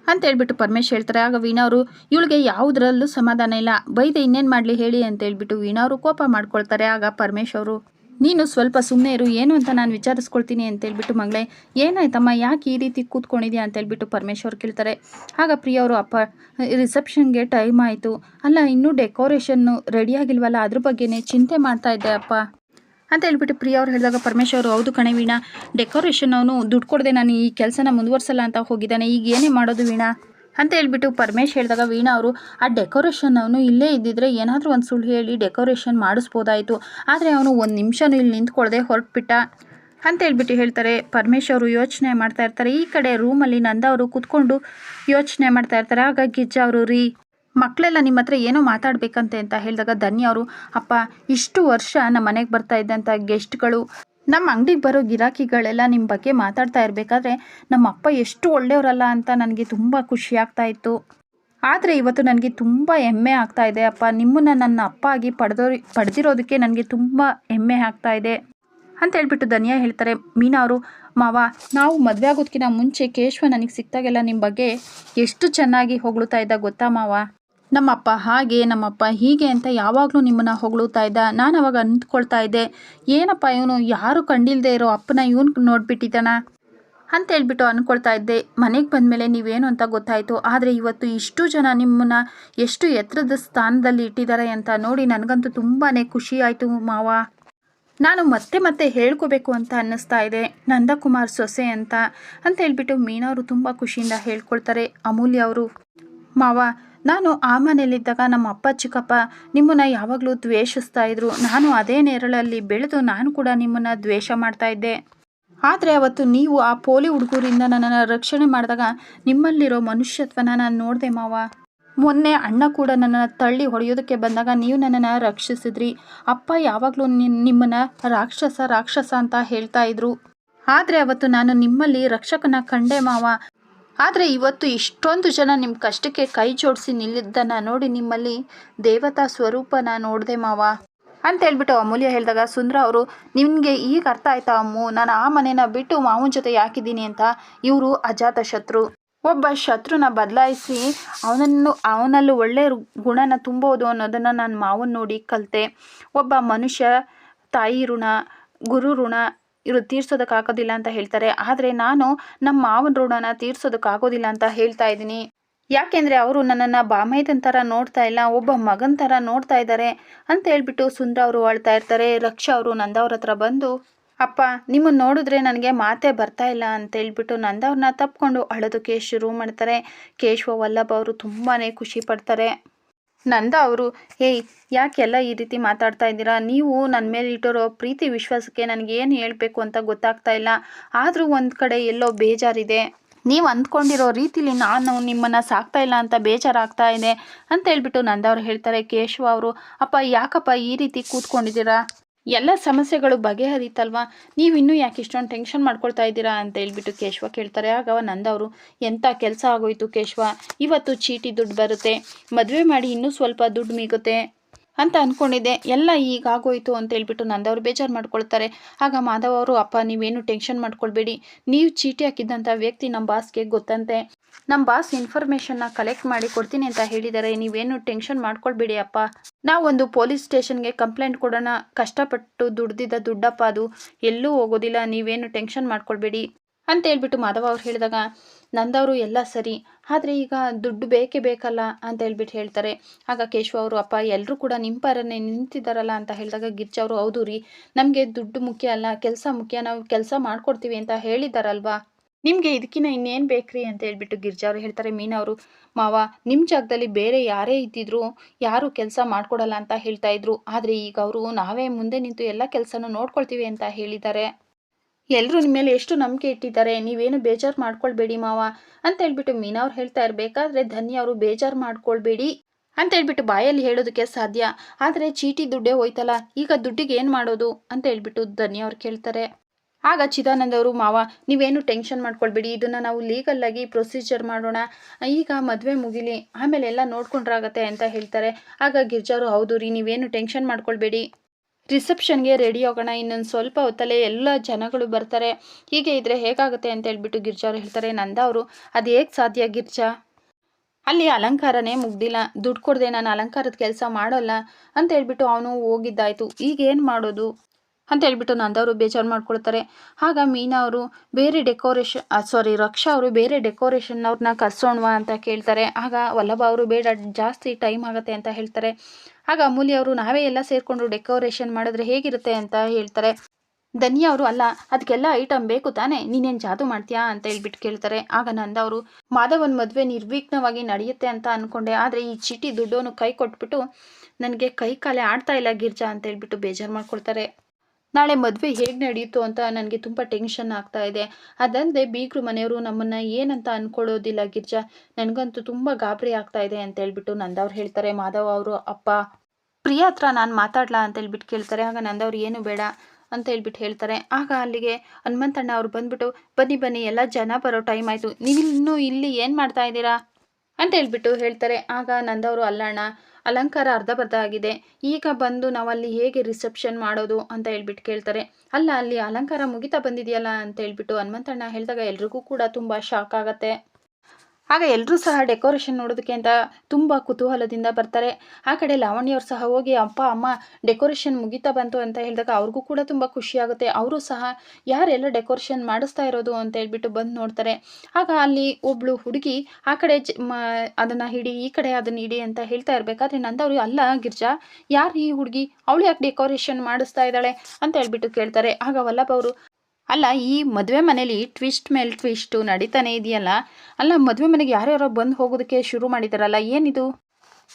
[SPEAKER 1] ಅಂತ ಹೇಳ್ಬಿಟ್ಟು ಪರಮೇಶ್ ಹೇಳ್ತಾರೆ. ಆಗ ವೀಣಾ ಅವರು, ಇವಳಿಗೆ ಯಾವುದರಲ್ಲೂ ಸಮಾಧಾನ ಇಲ್ಲ. ಬೈದೆ ಇನ್ನೇನು ಮಾಡಲಿ ಹೇಳಿ ಅಂತ ಹೇಳ್ಬಿಟ್ಟು ಅವರು ಕೋಪ ಮಾಡ್ಕೊಳ್ತಾರೆ. ಆಗ ಪರಮೇಶ್ ಅವರು ನೀನು ಸ್ವಲ್ಪ ಸುಮ್ಮನೆ ಇರು, ಏನು ಅಂತ ನಾನು ವಿಚಾರಿಸ್ಕೊಳ್ತೀನಿ ಅಂತ ಹೇಳ್ಬಿಟ್ಟು ಮಗಳೇ, ಏನಾಯ್ತಮ್ಮ, ಯಾಕೆ ಈ ರೀತಿ ಕೂತ್ಕೊಂಡಿದ್ಯಾ ಅಂತ ಹೇಳ್ಬಿಟ್ಟು ಪರಮೇಶ್ವರ್ ಕೇಳ್ತಾರೆ. ಆಗ ಪ್ರಿಯ ಅವರು, ಅಪ್ಪ, ರಿಸೆಪ್ಷನ್ಗೆ ಟೈಮ್ ಆಯಿತು. ಅಲ್ಲ, ಇನ್ನೂ ಡೆಕೋರೇಷನ್ನು ರೆಡಿಯಾಗಿಲ್ವಲ್ಲ, ಅದ್ರ ಬಗ್ಗೆನೇ ಚಿಂತೆ ಮಾಡ್ತಾ ಇದ್ದೆ, ಅಪ್ಪ. ಅಂತ ಹೇಳ್ಬಿಟ್ಟು ಪ್ರಿಯ ಅವ್ರು ಹೇಳಿದಾಗ ಪರಮೇಶ್ವರ್ ಅವರು, ಹೌದು ಕಣೆ ವೀಣಾ, ಡೆಕೋರೇಷನ್ ಅವನು ದುಡ್ಡು ಕೊಡದೆ ನಾನು ಈ ಕೆಲಸನ ಮುಂದುವರ್ಸಲ್ಲ ಅಂತ ಹೋಗಿದ್ದಾನೆ, ಈಗ ಏನೇ ಮಾಡೋದು ವೀಣಾ? ಅಂತ ಹೇಳ್ಬಿಟ್ಟು ಪರಮೇಶ್ ಹೇಳಿದಾಗ ವೀಣಾ ಅವರು, ಆ ಡೆಕೋರೇಷನ್ ಅವನು ಇಲ್ಲೇ ಇದ್ದಿದ್ರೆ ಏನಾದರೂ ಒಂದು ಸುಳ್ಳು ಹೇಳಿ ಡೆಕೋರೇಷನ್ ಮಾಡಿಸ್ಬೋದಾಯಿತು. ಆದರೆ ಅವನು ಒಂದು ನಿಮಿಷನೂ ಇಲ್ಲಿ ನಿಂತ್ಕೊಳ್ಳದೆ ಹೊರಟುಬಿಟ್ಟ. ಅಂತ ಹೇಳ್ಬಿಟ್ಟು ಹೇಳ್ತಾರೆ. ಪರಮೇಶ್ ಅವರು ಯೋಚನೆ ಮಾಡ್ತಾ ಇರ್ತಾರೆ. ಈ ಕಡೆ ರೂಮಲ್ಲಿ ನಂದ ಅವರು ಕೂತ್ಕೊಂಡು ಯೋಚನೆ ಮಾಡ್ತಾ ಇರ್ತಾರೆ. ಆಗ ಗಿಜ್ಜ ಅವರು, ರೀ ಮಕ್ಕಳೆಲ್ಲ ನಿಮ್ಮ ಹತ್ರ ಏನೋ ಮಾತಾಡಬೇಕಂತೆ ಅಂತ ಹೇಳಿದಾಗ ಧನ್ಯ ಅವರು, ಅಪ್ಪ, ಇಷ್ಟು ವರ್ಷ ನಮ್ಮ ಮನೆಗೆ ಬರ್ತಾ ಇದ್ದಂಥ ಗೆಸ್ಟ್ಗಳು ನಮ್ಮ ಅಂಗಡಿಗೆ ಬರೋ ಗಿರಾಕಿಗಳೆಲ್ಲ ನಿಮ್ಮ ಬಗ್ಗೆ ಮಾತಾಡ್ತಾ ಇರಬೇಕಾದ್ರೆ ನಮ್ಮ ಅಪ್ಪ ಎಷ್ಟು ಒಳ್ಳೆಯವರಲ್ಲ ಅಂತ ನನಗೆ ತುಂಬ ಖುಷಿ ಆಗ್ತಾ ಇತ್ತು. ಆದರೆ ಇವತ್ತು ನನಗೆ ತುಂಬ ಹೆಮ್ಮೆ ಆಗ್ತಾ ಇದೆ ಅಪ್ಪ. ನಿಮ್ಮನ್ನು ನನ್ನ ಅಪ್ಪ ಆಗಿ ಪಡೆದೋ ಪಡೆದಿರೋದಕ್ಕೆ ನನಗೆ ತುಂಬ ಹೆಮ್ಮೆ ಆಗ್ತಾ ಇದೆ. ಅಂತ ಹೇಳ್ಬಿಟ್ಟು ಧನಿಯಾ ಹೇಳ್ತಾರೆ, ಮೀನಾ ಅವರು, ಮಾವ, ನಾವು ಮದುವೆ ಆಗೋದಕ್ಕಿಂತ ಮುಂಚೆ ಕೇಶವ ನನಗೆ ಸಿಕ್ತಾಗೆಲ್ಲ ನಿಮ್ಮ ಬಗ್ಗೆ ಎಷ್ಟು ಚೆನ್ನಾಗಿ ಹೊಗಳುತ್ತಾ ಇದ್ದ ಗೊತ್ತಾ ಮಾವ? ನಮ್ಮಪ್ಪ ಹಾಗೆ, ನಮ್ಮಪ್ಪ ಹೀಗೆ ಅಂತ ಯಾವಾಗಲೂ ನಿಮ್ಮನ್ನು ಹೊಗಳುತ್ತಾ ಇದ್ದ. ನಾನು ಅವಾಗ ಅಂದ್ಕೊಳ್ತಾ ಇದ್ದೆ, ಏನಪ್ಪ ಇವನು? ಯಾರು ಕಂಡಿಲ್ಲದೆ ಇರೋ ಅಪ್ಪನ ಇವನು ನೋಡ್ಬಿಟ್ಟಿದ್ದಾನ? ಅಂತ ಹೇಳ್ಬಿಟ್ಟು ಅಂದ್ಕೊಳ್ತಾ ಇದ್ದೆ. ಮನೆಗೆ ಬಂದಮೇಲೆ ನೀವೇನು ಅಂತ ಗೊತ್ತಾಯಿತು. ಆದರೆ ಇವತ್ತು ಇಷ್ಟು ಜನ ನಿಮ್ಮನ್ನ ಎಷ್ಟು ಎತ್ತರದ ಸ್ಥಾನದಲ್ಲಿ ಇಟ್ಟಿದ್ದಾರೆ ಅಂತ ನೋಡಿ ನನಗಂತೂ ತುಂಬಾ ಖುಷಿ ಆಯಿತು ಮಾವ. ನಾನು ಮತ್ತೆ ಮತ್ತೆ ಹೇಳ್ಕೋಬೇಕು ಅಂತ ಅನ್ನಿಸ್ತಾ ಇದೆ. ನಂದಕುಮಾರ್ ಸೊಸೆ ಅಂತ ಅಂತ ಹೇಳ್ಬಿಟ್ಟು ಮೀನಾ ಅವರು ತುಂಬ ಖುಷಿಯಿಂದ ಹೇಳ್ಕೊಳ್ತಾರೆ. ಅಮೂಲ್ಯ ಅವರು, ಮಾವ ನಾನು ಆ ಮನೆಯಲ್ಲಿದ್ದಾಗ ನಮ್ಮ ಅಪ್ಪ, ಚಿಕ್ಕಪ್ಪ ನಿಮ್ಮನ್ನು ಯಾವಾಗಲೂ ದ್ವೇಷಿಸ್ತಾ ಇದ್ರು. ನಾನು ಅದೇ ನೆರಳಲ್ಲಿ ಬೆಳೆದು ನಾನು ಕೂಡ ನಿಮ್ಮನ್ನು ದ್ವೇಷ ಮಾಡ್ತಾ ಇದ್ದೆ. ಆದರೆ ಅವತ್ತು ನೀವು ಆ ಪೋಲಿ ಹುಡುಗರಿಂದ ನನ್ನನ್ನು ರಕ್ಷಣೆ ಮಾಡಿದಾಗ ನಿಮ್ಮಲ್ಲಿರೋ ಮನುಷ್ಯತ್ವನ ನಾನು ನೋಡಿದೆ ಮಾವ. ಮೊನ್ನೆ ಅಣ್ಣ ಕೂಡ ನನ್ನನ್ನು ತಳ್ಳಿ ಹೊಡೆಯೋದಕ್ಕೆ ಬಂದಾಗ ನೀವು ನನ್ನನ್ನು ರಕ್ಷಿಸಿದ್ರಿ. ಅಪ್ಪ ಯಾವಾಗಲೂ ನಿಮ್ಮನ್ನು ರಾಕ್ಷಸ ರಾಕ್ಷಸ ಅಂತ ಹೇಳ್ತಾ ಇದ್ರು. ಆದರೆ ಅವತ್ತು ನಾನು ನಿಮ್ಮಲ್ಲಿ ರಕ್ಷಕನ ಕಂಡೆ ಮಾವ. ಆದರೆ ಇವತ್ತು ಇಷ್ಟೊಂದು ಜನ ನಿಮ್ಮ ಕಷ್ಟಕ್ಕೆ ಕೈ ಜೋಡಿಸಿ ನಿಲ್ಲಿದ್ದನ್ನು ನೋಡಿ ನಿಮ್ಮಲ್ಲಿ ದೇವತಾ ಸ್ವರೂಪನ ನೋಡಿದೆ ಮಾವ. ಅಂತ ಹೇಳ್ಬಿಟ್ಟು ಅಮೂಲ್ಯ ಹೇಳಿದಾಗ ಸುಂದ್ರ ಅವರು ನಿಮಗೆ ಈಗ ಅರ್ಥ ಆಯ್ತಾ ಅಮ್ಮು? ನಾನು ಆ ಮನೇನ ಬಿಟ್ಟು ಮಾವನ ಜೊತೆ ಯಾಕಿದ್ದೀನಿ ಅಂತ ಇವರು ಅಜಾತ ಶತ್ರು. ಒಬ್ಬ ಶತ್ರುನ ಬದಲಾಯಿಸಿ ಅವನನ್ನು, ಅವನಲ್ಲೂ ಒಳ್ಳೆಯ ಗುಣನ ತುಂಬೋದು ಅನ್ನೋದನ್ನು ನಾನು ಮಾವನ ನೋಡಿ ಕಲಿತೆ. ಒಬ್ಬ ಮನುಷ್ಯ, ತಾಯಿ ಋಣ, ಗುರು ಋಣ ಇವರು ತೀರ್ಸೋದಕ್ಕಾಗೋದಿಲ್ಲ ಅಂತ ಹೇಳ್ತಾರೆ. ಆದರೆ ನಾನು ನಮ್ಮ ಮಾವನ ಋಣನ ತೀರ್ಸೋದಕ್ಕಾಗೋದಿಲ್ಲ ಅಂತ ಹೇಳ್ತಾ ಇದ್ದೀನಿ. ಯಾಕೆಂದರೆ ಅವರು ನನ್ನನ್ನು ಬಾಮೈದನ್ ಥರ ನೋಡ್ತಾ ಇಲ್ಲ, ಒಬ್ಬ ಮಗನ ಥರ ನೋಡ್ತಾ ಇದ್ದಾರೆ ಅಂತ ಹೇಳ್ಬಿಟ್ಟು ಸುಂದ್ರ ಅವರು ಅಳ್ತಾ ಇರ್ತಾರೆ, ರಕ್ಷಾ ಅವರು ನಂದವ್ರ ಹತ್ರ ಬಂದು, ಅಪ್ಪ ನಿಮ್ಮನ್ನು ನೋಡಿದ್ರೆ ನನಗೆ ಮಾತೇ ಬರ್ತಾ ಇಲ್ಲ ಅಂತ ಹೇಳ್ಬಿಟ್ಟು ನಂದವ್ರನ್ನ ತಪ್ಕೊಂಡು ಅಳೋದಕ್ಕೆ ಶುರು ಮಾಡ್ತಾರೆ. ಕೇಶವ ವಲ್ಲಭ ಅವರು ತುಂಬಾ ಖುಷಿ ಪಡ್ತಾರೆ. ನಂದ ಅವರು ಏಯ್ ಯಾಕೆಲ್ಲ ಈ ರೀತಿ ಮಾತಾಡ್ತಾ ಇದ್ದೀರಾ? ನೀವು ನನ್ನ ಮೇಲೆ ಇಟ್ಟಿರೋ ಪ್ರೀತಿ ವಿಶ್ವಾಸಕ್ಕೆ ನನಗೆ ಏನು ಹೇಳಬೇಕು ಅಂತ ಗೊತ್ತಾಗ್ತಾ ಇಲ್ಲ. ಆದರೂ ಒಂದು ಕಡೆ ಎಲ್ಲೋ ಬೇಜಾರಿದೆ. ನೀವು ಅಂದ್ಕೊಂಡಿರೋ ರೀತಿಲಿ ನಾನು ನಿಮ್ಮನ್ನು ಸಾಕ್ತಾ ಇಲ್ಲ ಅಂತ ಬೇಜಾರಾಗ್ತಾ ಇದೆ ಅಂತ ಹೇಳ್ಬಿಟ್ಟು ನಂದವ್ರು ಹೇಳ್ತಾರೆ. ಕೇಶವ ಅವರು, ಅಪ್ಪ, ಯಾಕಪ್ಪ ಈ ರೀತಿ ಕೂತ್ಕೊಂಡಿದ್ದೀರಾ? ಎಲ್ಲ ಸಮಸ್ಯೆಗಳು ಬಗೆಹರಿತಲ್ವಾ? ನೀವು ಇನ್ನೂ ಯಾಕೆ ಇಷ್ಟೊಂದು ಟೆನ್ಷನ್ ಮಾಡ್ಕೊಳ್ತಾ ಇದ್ದೀರಾ ಅಂತ ಹೇಳ್ಬಿಟ್ಟು ಕೇಶವ ಕೇಳ್ತಾರೆ. ಆಗ ನಂದವರು ಎಂಥ ಕೆಲಸ ಆಗೋಯ್ತು ಕೇಶವ? ಇವತ್ತು ಚೀಟಿ ದುಡ್ಡು ಬರುತ್ತೆ. ಮದುವೆ ಮಾಡಿ ಇನ್ನೂ ಸ್ವಲ್ಪ ದುಡ್ಡು ಮೀಗುತ್ತೆ. ಅಂತ ಅಂದ್ಕೊಂಡಿದ್ದೆ ಎಲ್ಲ ಈಗ ಆಗೋಯ್ತು ಅಂತ ಹೇಳ್ಬಿಟ್ಟು ನಂದವರು ಬೇಜಾರು ಮಾಡ್ಕೊಳ್ತಾರೆ. ಆಗ ಮಾಧವ್ ಅವರು, ಅಪ್ಪ, ನೀವೇನು ಟೆನ್ಷನ್ ಮಾಡ್ಕೊಳ್ಬೇಡಿ. ನೀವು ಚೀಟಿ ಹಾಕಿದ್ದಂಥ ವ್ಯಕ್ತಿ ನಮ್ಮ ಬಾಸ್ಗೆ ಗೊತ್ತಂತೆ. ನಮ್ಮ ಬಾಸ್ ಇನ್ಫಾರ್ಮೇಷನ್ನ ಕಲೆಕ್ಟ್ ಮಾಡಿ ಕೊಡ್ತೀನಿ ಅಂತ ಹೇಳಿದ್ದಾರೆ ನೀವೇನು ಟೆನ್ಷನ್ ಮಾಡ್ಕೊಳ್ಬೇಡಿ ಅಪ್ಪ. ನಾವೊಂದು ಪೊಲೀಸ್ ಸ್ಟೇಷನ್ಗೆ ಕಂಪ್ಲೇಂಟ್ ಕೊಡೋಣ. ಕಷ್ಟಪಟ್ಟು ದುಡ್ದಿದ್ದ ದುಡ್ಡಪ್ಪ ಅದು ಎಲ್ಲೂ ಹೋಗೋದಿಲ್ಲ, ನೀವೇನು ಟೆನ್ಷನ್ ಮಾಡ್ಕೊಳ್ಬೇಡಿ ಅಂತ ಹೇಳ್ಬಿಟ್ಟು ಮಾಧವ ಅವ್ರು ಹೇಳಿದಾಗ, ನಂದವರು ಎಲ್ಲ ಸರಿ, ಆದರೆ ಈಗ ದುಡ್ಡು ಬೇಕೇ ಬೇಕಲ್ಲ ಅಂತ ಹೇಳ್ಬಿಟ್ಟು ಹೇಳ್ತಾರೆ. ಆಗ ಕೇಶವ ಅವರು, ಅಪ್ಪ ಎಲ್ಲರೂ ಕೂಡ ನಿಮ್ಮ ಪರನೇ ನಿಂತಿದ್ದಾರಲ್ಲ? ಅಂತ ಹೇಳಿದಾಗ, ಗಿರ್ಜ ಅವರು, ಹೌದು ರೀ, ನಮಗೆ ದುಡ್ಡು ಮುಖ್ಯ ಅಲ್ಲ, ಕೆಲಸ ಮುಖ್ಯ, ನಾವು ಕೆಲಸ ಮಾಡ್ಕೊಡ್ತೀವಿ ಅಂತ ಹೇಳಿದಾರಲ್ವಾ ನಿಮಗೆ ಇದಕ್ಕಿಂತ ಇನ್ನೇನು ಬೇಕ್ರಿ ಅಂತ ಹೇಳ್ಬಿಟ್ಟು ಅವರು ಹೇಳ್ತಾರೆ. ಮೀನಾ ಅವರು, ಮಾವ ನಿಮ್ಮ ಜಾಗದಲ್ಲಿ ಬೇರೆ ಯಾರೇ ಇದ್ದಿದ್ರು ಯಾರು ಕೆಲಸ ಮಾಡ್ಕೊಡಲ್ಲ ಅಂತ ಹೇಳ್ತಾ ಇದ್ರು. ಆದರೆ ಈಗ ಅವರು ನಾವೇ ಮುಂದೆ ನಿಂತು ಎಲ್ಲ ಕೆಲಸನೂ ನೋಡ್ಕೊಳ್ತೀವಿ ಅಂತ ಹೇಳಿದ್ದಾರೆ. ಎಲ್ಲರೂ ನಿಮ್ಮ ಮೇಲೆ ಎಷ್ಟು ನಂಬಿಕೆ ಇಟ್ಟಿದ್ದಾರೆ. ನೀವೇನು ಬೇಜಾರು ಮಾಡ್ಕೊಳ್ಬೇಡಿ ಮಾವ ಅಂತ ಹೇಳ್ಬಿಟ್ಟು ಮೀನಾ ಅವ್ರು ಹೇಳ್ತಾ ಇರಬೇಕಾದ್ರೆ ಧನ್ಯ ಅವರು ಬೇಜಾರು ಮಾಡ್ಕೊಳ್ಬೇಡಿ ಅಂತ ಹೇಳ್ಬಿಟ್ಟು ಬಾಯಲ್ಲಿ ಹೇಳೋದಕ್ಕೆ ಸಾಧ್ಯ. ಆದರೆ ಚೀಟಿ ದುಡ್ಡೇ ಹೋಯ್ತಲ್ಲ, ಈಗ ದುಡ್ಡಿಗೆ ಏನು ಮಾಡೋದು? ಅಂತ ಹೇಳ್ಬಿಟ್ಟು ಧನ್ಯ ಅವ್ರು ಕೇಳ್ತಾರೆ. ಆಗ ಚಿದಾನಂದ ಅವರು, ಮಾವ, ನೀವೇನು ಟೆನ್ಷನ್ ಮಾಡ್ಕೊಳ್ಬೇಡಿ, ಇದನ್ನು ನಾವು ಲೀಗಲ್ಲಾಗಿ ಪ್ರೊಸೀಜರ್ ಮಾಡೋಣ. ಈಗ ಮದುವೆ ಮುಗಿಲಿ, ಆಮೇಲೆ ಎಲ್ಲ ನೋಡ್ಕೊಂಡ್ರಾಗತ್ತೆ ಅಂತ ಹೇಳ್ತಾರೆ. ಆಗ ಗಿರ್ಜಾರು, ಹೌದು ರೀ, ನೀವೇನು ಟೆನ್ಷನ್ ಮಾಡ್ಕೊಳ್ಬೇಡಿ. ರಿಸೆಪ್ಷನ್ಗೆ ರೆಡಿ ಆಗೋಣ, ಇನ್ನೊಂದು ಸ್ವಲ್ಪ ಹೊತ್ತಲ್ಲೇ ಎಲ್ಲ ಜನಗಳು ಬರ್ತಾರೆ. ಹೀಗೆ ಇದ್ರೆ ಹೇಗಾಗುತ್ತೆ ಅಂತ ಹೇಳ್ಬಿಟ್ಟು ಗಿರ್ಜಾರು ಹೇಳ್ತಾರೆ ನಂದ ಅವರು. ಅದು ಹೇಗೆ ಸಾಧ್ಯ ಗಿರ್ಜಾ? ಅಲ್ಲಿ ಅಲಂಕಾರನೇ ಮುಗ್ದಿಲ್ಲ. ದುಡ್ಡು ಕೊಡದೆ ನಾನು ಅಲಂಕಾರದ ಕೆಲಸ ಮಾಡೋಲ್ಲ ಅಂತ ಹೇಳ್ಬಿಟ್ಟು ಅವನು ಹೋಗಿದ್ದಾಯ್ತು. ಈಗೇನು ಮಾಡೋದು? ಅಂತ ಹೇಳ್ಬಿಟ್ಟು ನಂದವರು ಬೇಜಾರು ಮಾಡ್ಕೊಳ್ತಾರೆ. ಆಗ ಮೀನಾ ಅವರು ಬೇರೆ ಡೆಕೋರೇಷನ್ ಸಾರಿ ರಕ್ಷಾ ಅವರು ಬೇರೆ ಡೆಕೋರೇಷನ್ ಅವ್ರನ್ನ ಅಂತ ಕೇಳ್ತಾರೆ. ಆಗ ವಲ್ಲಭ ಅವರು ಬೇಡ, ಜಾಸ್ತಿ ಟೈಮ್ ಆಗುತ್ತೆ ಅಂತ ಹೇಳ್ತಾರೆ. ಆಗ ಅಮೂಲ್ಯ ಅವರು, ನಾವೇ ಎಲ್ಲ ಸೇರಿಕೊಂಡು ಡೆಕೋರೇಷನ್ ಮಾಡಿದ್ರೆ ಹೇಗಿರುತ್ತೆ ಅಂತ ಹೇಳ್ತಾರೆ. ಧನ್ಯ ಅವರು, ಅಲ್ಲ ಅದಕ್ಕೆಲ್ಲ ಐಟಮ್ ಬೇಕು ತಾನೇ? ನೀನೇನು ಜಾದು ಮಾಡ್ತೀಯಾ ಅಂತ ಹೇಳ್ಬಿಟ್ಟು ಕೇಳ್ತಾರೆ. ಆಗ ನಂದ ಅವರು, ಮಾಧವನ ಮದುವೆ ನಿರ್ವಿಘ್ನವಾಗಿ ನಡೆಯುತ್ತೆ ಅಂತ ಅಂದ್ಕೊಂಡೆ ಆದರೆ ಈ ಚೀಟಿ ದುಡ್ಡೋನು ಕೈ ಕೊಟ್ಬಿಟ್ಟು ನನಗೆ ಕೈ ಕಾಲೇ ಆಡ್ತಾ ಇಲ್ಲ ಗಿರ್ಜಾ ಅಂತ ಹೇಳ್ಬಿಟ್ಟು ಬೇಜಾರು ಮಾಡ್ಕೊಳ್ತಾರೆ. ನಾಳೆ ಮದುವೆ ಹೇಗೆ ನಡೆಯಿತು ಅಂತ ನನಗೆ ತುಂಬ ಟೆನ್ಷನ್ ಆಗ್ತಾ ಇದೆ. ಅದಂದರೆ ಬೀಗರು ಮನೆಯವರು ನಮ್ಮನ್ನು ಏನಂತ ಅಂದ್ಕೊಳ್ಳೋದಿಲ್ಲ ಗಿರ್ಜಾ. ನನಗಂತೂ ತುಂಬ ಗಾಬರಿ ಆಗ್ತಾ ಇದೆ ಅಂತ ಹೇಳ್ಬಿಟ್ಟು ನಂದವ್ರು ಹೇಳ್ತಾರೆ, ಮಾಧವ್ ಅವರು, ಅಪ್ಪ, ಪ್ರಿಯ ಹತ್ರ ನಾನು ಮಾತಾಡ್ಲಾ ಅಂತ ಹೇಳ್ಬಿಟ್ಟು ಕೇಳ್ತಾರೆ, ಆಗ ನಂದವ್ರು ಏನು ಬೇಡ ಅಂತ ಹೇಳ್ಬಿಟ್ಟು ಹೇಳ್ತಾರೆ. ಆಗ ಅಲ್ಲಿಗೆ ಹನುಮಂತಣ್ಣ ಅವ್ರು ಬಂದ್ಬಿಟ್ಟು, ಬನ್ನಿ ಬನ್ನಿ, ಎಲ್ಲ ಜನ ಬರೋ ಟೈಮ್ ಆಯಿತು. ನೀವಿನ್ನೂ ಇಲ್ಲಿ ಏನು ಮಾಡ್ತಾ ಇದ್ದೀರಾ? ಅಂತ ಹೇಳ್ಬಿಟ್ಟು ಹೇಳ್ತಾರೆ. ಆಗ ನಂದವರು, ಅಲ್ಲಣ್ಣ ಅಲಂಕಾರ ಅರ್ಧ ಬರ್ಧ ಆಗಿದೆ ಈಗ ಬಂದು ನಾವಲ್ಲಿ ಹೇಗೆ ರಿಸೆಪ್ಷನ್ ಮಾಡೋದು ಅಂತ ಹೇಳ್ಬಿಟ್ಟು ಕೇಳ್ತಾರೆ. ಅಲ್ಲ, ಅಲ್ಲಿ ಅಲಂಕಾರ ಮುಗಿತಾ ಬಂದಿದೆಯಲ್ಲ ಅಂತ ಹೇಳ್ಬಿಟ್ಟು ಹನುಮಂತಣ್ಣ ಹೇಳಿದಾಗ ಎಲ್ರಿಗೂ ಕೂಡ ತುಂಬ ಶಾಕ್ ಆಗತ್ತೆ. ಆಗ ಎಲ್ಲರೂ ಸಹ ಡೆಕೋರೇಷನ್ ನೋಡೋದಕ್ಕೆ ಅಂತ ತುಂಬ ಕುತೂಹಲದಿಂದ ಬರ್ತಾರೆ. ಆ ಕಡೆ ಲಾವಣ್ಯವ್ರು ಸಹ ಹೋಗಿ, ಅಪ್ಪ, ಅಮ್ಮ ಡೆಕೋರೇಷನ್ ಮುಗಿತಾ ಬಂತು ಅಂತ ಹೇಳಿದಾಗ ಅವ್ರಿಗೂ ಕೂಡ ತುಂಬ ಖುಷಿಯಾಗುತ್ತೆ ಅವರು ಸಹ ಯಾರೆಲ್ಲ ಡೆಕೋರೇಷನ್ ಮಾಡಿಸ್ತಾ ಇರೋದು ಅಂತ ಹೇಳ್ಬಿಟ್ಟು ಬಂದು ನೋಡ್ತಾರೆ. ಆಗ ಅಲ್ಲಿ ಒಬ್ಳು ಹುಡುಗಿ, ಆ ಕಡೆ ಅದನ್ನು ಹಿಡಿ, ಈ ಕಡೆ ಅದನ್ನು ಹಿಡಿ ಅಂತ ಹೇಳ್ತಾ ಇರಬೇಕಾದ್ರೆ, ನಂದವರು, ಅಲ್ಲ ಗಿರ್ಜಾ, ಯಾರು ಈ ಹುಡುಗಿ? ಅವಳು ಯಾಕೆ ಡೆಕೋರೇಷನ್ ಮಾಡಿಸ್ತಾ ಇದ್ದಾಳೆ? ಅಂತ ಹೇಳ್ಬಿಟ್ಟು ಕೇಳ್ತಾರೆ. ಆಗ ವಲ್ಲಭ ಅವರು ಅಲ್ಲ, ಈ ಮದುವೆ ಮನೇಲಿ ಟ್ವಿಸ್ಟ್ ಮೇಲೆ ಟ್ವಿಸ್ಟು ನಡೀತಾನೆ ಇದೆಯಲ್ಲ? ಅಲ್ಲ, ಮದುವೆ ಮನೆಗೆ ಯಾರ್ಯಾರೋ ಬಂದು ಹೋಗೋದಕ್ಕೆ ಶುರು ಮಾಡಿದಾರಲ್ಲ, ಏನಿದು?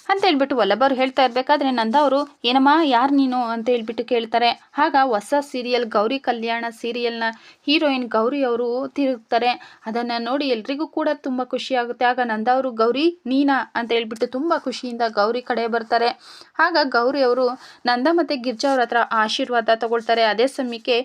[SPEAKER 1] ಅಂತ ಹೇಳ್ಬಿಟ್ಟು ವಲ್ಲಭರು ಹೇಳ್ತಾ ಇರಬೇಕಾದ್ರೆ ನಂದ ಅವರು, ಏನಮ್ಮ, ಯಾರು ನೀನು ಅಂತ ಹೇಳ್ಬಿಟ್ಟು ಕೇಳ್ತಾರೆ. ಆಗ ಹೊಸ ಸೀರಿಯಲ್ ಗೌರಿ ಕಲ್ಯಾಣ ಸೀರಿಯಲ್ನ ಹೀರೋಯಿನ್ ಗೌರಿ ಅವರು ತಿರುಗ್ತಾರೆ. ಅದನ್ನು ನೋಡಿ ಎಲ್ರಿಗೂ ಕೂಡ ತುಂಬ ಖುಷಿ ಆಗುತ್ತೆ. ಆಗ ನಂದ ಅವರು, ಗೌರಿ, ನೀನಾ ಅಂತ ಹೇಳ್ಬಿಟ್ಟು ತುಂಬ ಖುಷಿಯಿಂದ ಗೌರಿ ಕಡೆ ಬರ್ತಾರೆ. ಆಗ ಗೌರಿ ಅವರು ನಂದ ಮತ್ತು ಗಿರ್ಜಾ ಅವ್ರ ಹತ್ರ ಆಶೀರ್ವಾದ ತಗೊಳ್ತಾರೆ. ಅದೇ ಸಮಯಕ್ಕೆ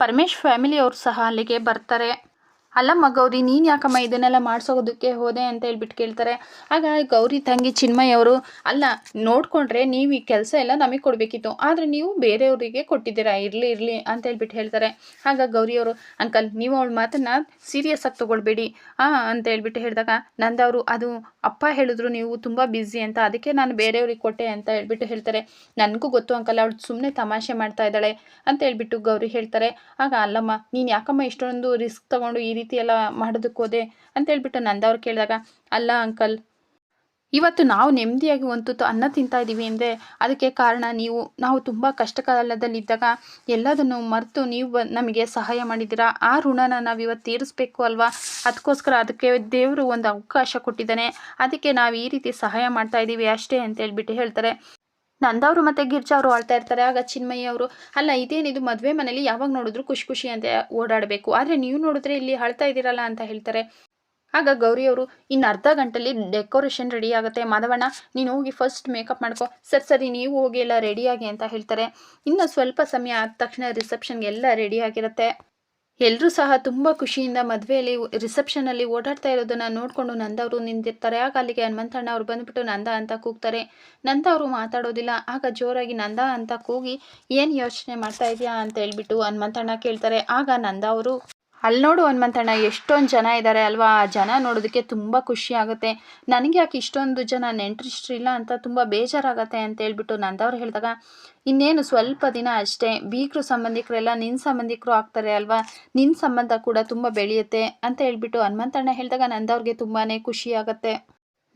[SPEAKER 1] ಪರಮೇಶ್ ಫ್ಯಾಮಿಲಿಯವರು ಸಹ ಅಲ್ಲಿಗೆ ಬರ್ತಾರೆ. ಅಲ್ಲಮ್ಮ ಗೌರಿ, ನೀನು ಯಾಕಮ್ಮ ಇದನ್ನೆಲ್ಲ ಮಾಡಿಸೋದಕ್ಕೆ ಹೋದೆ ಅಂತ ಹೇಳ್ಬಿಟ್ಟು ಕೇಳ್ತಾರೆ. ಆಗ ಗೌರಿ ತಂಗಿ ಚಿನ್ಮಯ್ ಅವರು, ಅಲ್ಲ, ನೋಡಿಕೊಂಡ್ರೆ ನೀವು ಈ ಕೆಲಸ ಎಲ್ಲ ನಮಗೆ ಕೊಡಬೇಕಿತ್ತು. ಆದರೆ ನೀವು ಬೇರೆಯವರಿಗೆ ಕೊಟ್ಟಿದ್ದೀರಾ? ಇರಲಿ ಇರಲಿ ಅಂತ ಹೇಳ್ಬಿಟ್ಟು ಹೇಳ್ತಾರೆ. ಆಗ ಗೌರಿಯವರು ಅಂಕಲ್, ನೀವು ಅವಳ ಮಾತನ್ನು ಸೀರಿಯಸ್ ಆಗಿ ತೊಗೊಳ್ಬೇಡಿ. ಹಾಂ ಅಂತ ಹೇಳ್ಬಿಟ್ಟು ಹೇಳಿದಾಗ ನಂದವರು ಅದು ಅಪ್ಪ ಹೇಳಿದ್ರು ನೀವು ತುಂಬ ಬ್ಯುಸಿ ಅಂತ, ಅದಕ್ಕೆ ನಾನು ಬೇರೆಯವ್ರಿಗೆ ಕೊಟ್ಟೆ ಅಂತ ಹೇಳ್ಬಿಟ್ಟು ಹೇಳ್ತಾರೆ. ನನಗೂ ಗೊತ್ತು ಅಂಕಲ್, ಅವಳು ಸುಮ್ಮನೆ ತಮಾಷೆ ಮಾಡ್ತಾ ಇದ್ದಾಳೆ ಅಂತ ಹೇಳ್ಬಿಟ್ಟು ಗೌರಿ ಹೇಳ್ತಾರೆ. ಆಗ ಅಲ್ಲಮ್ಮ, ನೀನು ಯಾಕಮ್ಮ ಇಷ್ಟೊಂದು ರಿಸ್ಕ್ ತೊಗೊಂಡು ಈ ಎಲ್ಲ ಮಾಡೋದಕ್ಕೆ ಹೋದೆ ಅಂತ ಹೇಳ್ಬಿಟ್ಟು ನಂದವ್ರು ಕೇಳಿದಾಗ, ಅಲ್ಲ ಅಂಕಲ್, ಇವತ್ತು ನಾವು ನೆಮ್ಮದಿಯಾಗಿ ಒಂದು ತುತ್ತು ಅನ್ನ ತಿಂತಾ ಇದ್ದೀವಿ ಅಂದರೆ ಅದಕ್ಕೆ ಕಾರಣ ನೀವು, ನಾವು ತುಂಬ ಕಷ್ಟ ಕಾಲದಲ್ಲಿದ್ದಾಗ ಎಲ್ಲದನ್ನು ಮರೆತು ನೀವು ನಮಗೆ ಸಹಾಯ ಮಾಡಿದ್ದೀರಾ? ಆ ಋಣನ ನಾವು ಇವತ್ತು ತೀರಿಸ್ಬೇಕು ಅಲ್ವಾ? ಅದಕ್ಕೋಸ್ಕರ ಅದಕ್ಕೆ ದೇವರು ಒಂದು ಅವಕಾಶ ಕೊಟ್ಟಿದ್ದಾನೆ. ಅದಕ್ಕೆ ನಾವು ಈ ರೀತಿ ಸಹಾಯ ಮಾಡ್ತಾ ಇದ್ದೀವಿ ಅಷ್ಟೇ ಅಂತ ಹೇಳ್ಬಿಟ್ಟು ಹೇಳ್ತಾರೆ. ನಂದವರು ಮತ್ತು ಗಿರ್ಜಾ ಅವರು ಆಳ್ತಾ ಇರ್ತಾರೆ, ಆಗ ಚಿನ್ಮಯ್ಯ ಅವರು. ಅಲ್ಲ ಇದೇನಿದು ಮದುವೆ ಮನೇಲಿ ಯಾವಾಗ ನೋಡಿದ್ರು ಖುಷಿ ಖುಷಿ ಅಂತ ಓಡಾಡಬೇಕು. ಆದರೆ ನೀವು ನೋಡಿದ್ರೆ ಇಲ್ಲಿ ಅಳ್ತಾ ಇದ್ದೀರಲ್ಲ ಅಂತ ಹೇಳ್ತಾರೆ. ಆಗ ಗೌರಿಯವರು ಇನ್ನು ಅರ್ಧ ಗಂಟೆಲಿ ಡೆಕೋರೇಷನ್ ರೆಡಿ ಆಗುತ್ತೆ. ಮಾಧವಣ್ಣ, ನೀನು ಹೋಗಿ ಫಸ್ಟ್ ಮೇಕಪ್ ಮಾಡ್ಕೊ. ಸರಿ ಸರಿ, ನೀವು ಹೋಗಿ ಎಲ್ಲ ರೆಡಿಯಾಗಿ ಅಂತ ಹೇಳ್ತಾರೆ. ಇನ್ನು ಸ್ವಲ್ಪ ಸಮಯ ಆದ ತಕ್ಷಣ ರಿಸೆಪ್ಷನ್ಗೆ ಎಲ್ಲ ರೆಡಿ ಆಗಿರುತ್ತೆ. ಎಲ್ಲರೂ ಸಹ ತುಂಬ ಖುಷಿಯಿಂದ ಮದುವೆಯಲ್ಲಿ ರಿಸೆಪ್ಷನಲ್ಲಿ ಓಡಾಡ್ತಾ ಇರೋದನ್ನ ನೋಡಿಕೊಂಡು ನಂದವರು ನಿಂತಿರ್ತಾರೆ. ಆಗ ಅಲ್ಲಿಗೆ ಹನುಮಂತಣ್ಣ ಅವರು ಬಂದುಬಿಟ್ಟು ನಂದ ಅಂತ ಕೂಗ್ತಾರೆ. ನಂದ ಅವರು ಮಾತಾಡೋದಿಲ್ಲ. ಆಗ ಜೋರಾಗಿ ನಂದ ಅಂತ ಕೂಗಿ, ಏನು ಯೋಚನೆ ಮಾಡ್ತಾ ಇದೆಯಾ? ಅಂತ ಹೇಳ್ಬಿಟ್ಟು ಹನುಮಂತಣ್ಣ ಕೇಳ್ತಾರೆ. ಆಗ ನಂದ ಅವರು ಅಲ್ಲಿ ನೋಡು ಹನುಮಂತಣ್ಣ, ಎಷ್ಟೊಂದು ಜನ ಇದ್ದಾರೆ ಅಲ್ವಾ? ಆ ಜನ ನೋಡೋದಕ್ಕೆ ತುಂಬ ಖುಷಿ ಆಗುತ್ತೆ. ನನಗೆ ಯಾಕೆ ಇಷ್ಟೊಂದು ಜನ ನೆಂಟ್ರಿಷ್ಟ್ರಿಲ್ಲ ಅಂತ ತುಂಬ ಬೇಜಾರಾಗತ್ತೆ. ಅಂತ ಹೇಳ್ಬಿಟ್ಟು ನಂದವ್ರು ಹೇಳಿದಾಗ ಇನ್ನೇನು ಸ್ವಲ್ಪ ದಿನ ಅಷ್ಟೇ. ಬೀಗರು ಸಂಬಂಧಿಕರೆಲ್ಲ ನಿನ್ನ ಸಂಬಂಧಿಕರು ಆಗ್ತಾರೆ ಅಲ್ವಾ? ನಿನ್ನ ಸಂಬಂಧ ಕೂಡ ತುಂಬ ಬೆಳೆಯುತ್ತೆ ಅಂತ ಹೇಳ್ಬಿಟ್ಟು ಹನುಮಂತಣ್ಣ ಹೇಳಿದಾಗ ನಂದವ್ರಿಗೆ ತುಂಬಾ ಖುಷಿ ಆಗುತ್ತೆ.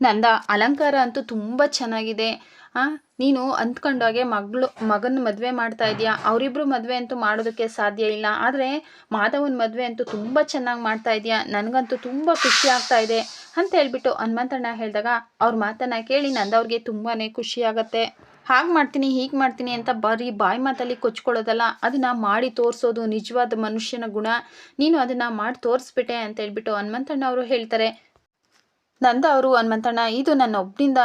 [SPEAKER 1] ನಂದ, ಅಲಂಕಾರ ಅಂತೂ ತುಂಬ ಚೆನ್ನಾಗಿದೆ. ನೀನು ಅಂದ್ಕೊಂಡಾಗೆ ಮಗಳು, ಮಗನ ಮದುವೆ ಮಾಡ್ತಾ ಇದೀಯಾ? ಅವರಿಬ್ರು ಮದುವೆ ಅಂತೂ ಮಾಡೋದಕ್ಕೆ ಸಾಧ್ಯ ಇಲ್ಲ. ಆದರೆ ಮಾಧವನ ಮದುವೆ ಅಂತೂ ತುಂಬ ಚೆನ್ನಾಗಿ ಮಾಡ್ತಾ ಇದೀಯಾ? ನನಗಂತೂ ತುಂಬ ಖುಷಿ ಆಗ್ತಾ ಇದೆ ಅಂತ ಹೇಳ್ಬಿಟ್ಟು ಹನುಮಂತಣ್ಣ ಹೇಳಿದಾಗ ಅವ್ರ ಮಾತನ್ನು ಕೇಳಿ ನಂದವ್ರಿಗೆ ತುಂಬಾ ಖುಷಿ ಆಗುತ್ತೆ. ಹಾಗೆ ಮಾಡ್ತೀನಿ, ಹೀಗೆ ಮಾಡ್ತೀನಿ ಅಂತ ಬರೀ ಬಾಯಿ ಮಾತಲ್ಲಿ ಕೊಚ್ಕೊಳ್ಳೋದಲ್ಲ, ಅದನ್ನು ಮಾಡಿ ತೋರಿಸೋದು ನಿಜವಾದ ಮನುಷ್ಯನ ಗುಣ. ನೀನು ಅದನ್ನು ಮಾಡಿ ತೋರಿಸ್ಬಿಟ್ಟೆ ಅಂತ ಹೇಳ್ಬಿಟ್ಟು ಹನುಮಂತಣ್ಣ ಅವರು ಹೇಳ್ತಾರೆ. ನಂದ ಅವರು, ಹನುಮಂತಣ್ಣ, ಇದು ನನ್ನ ಒಬ್ಬನಿಂದ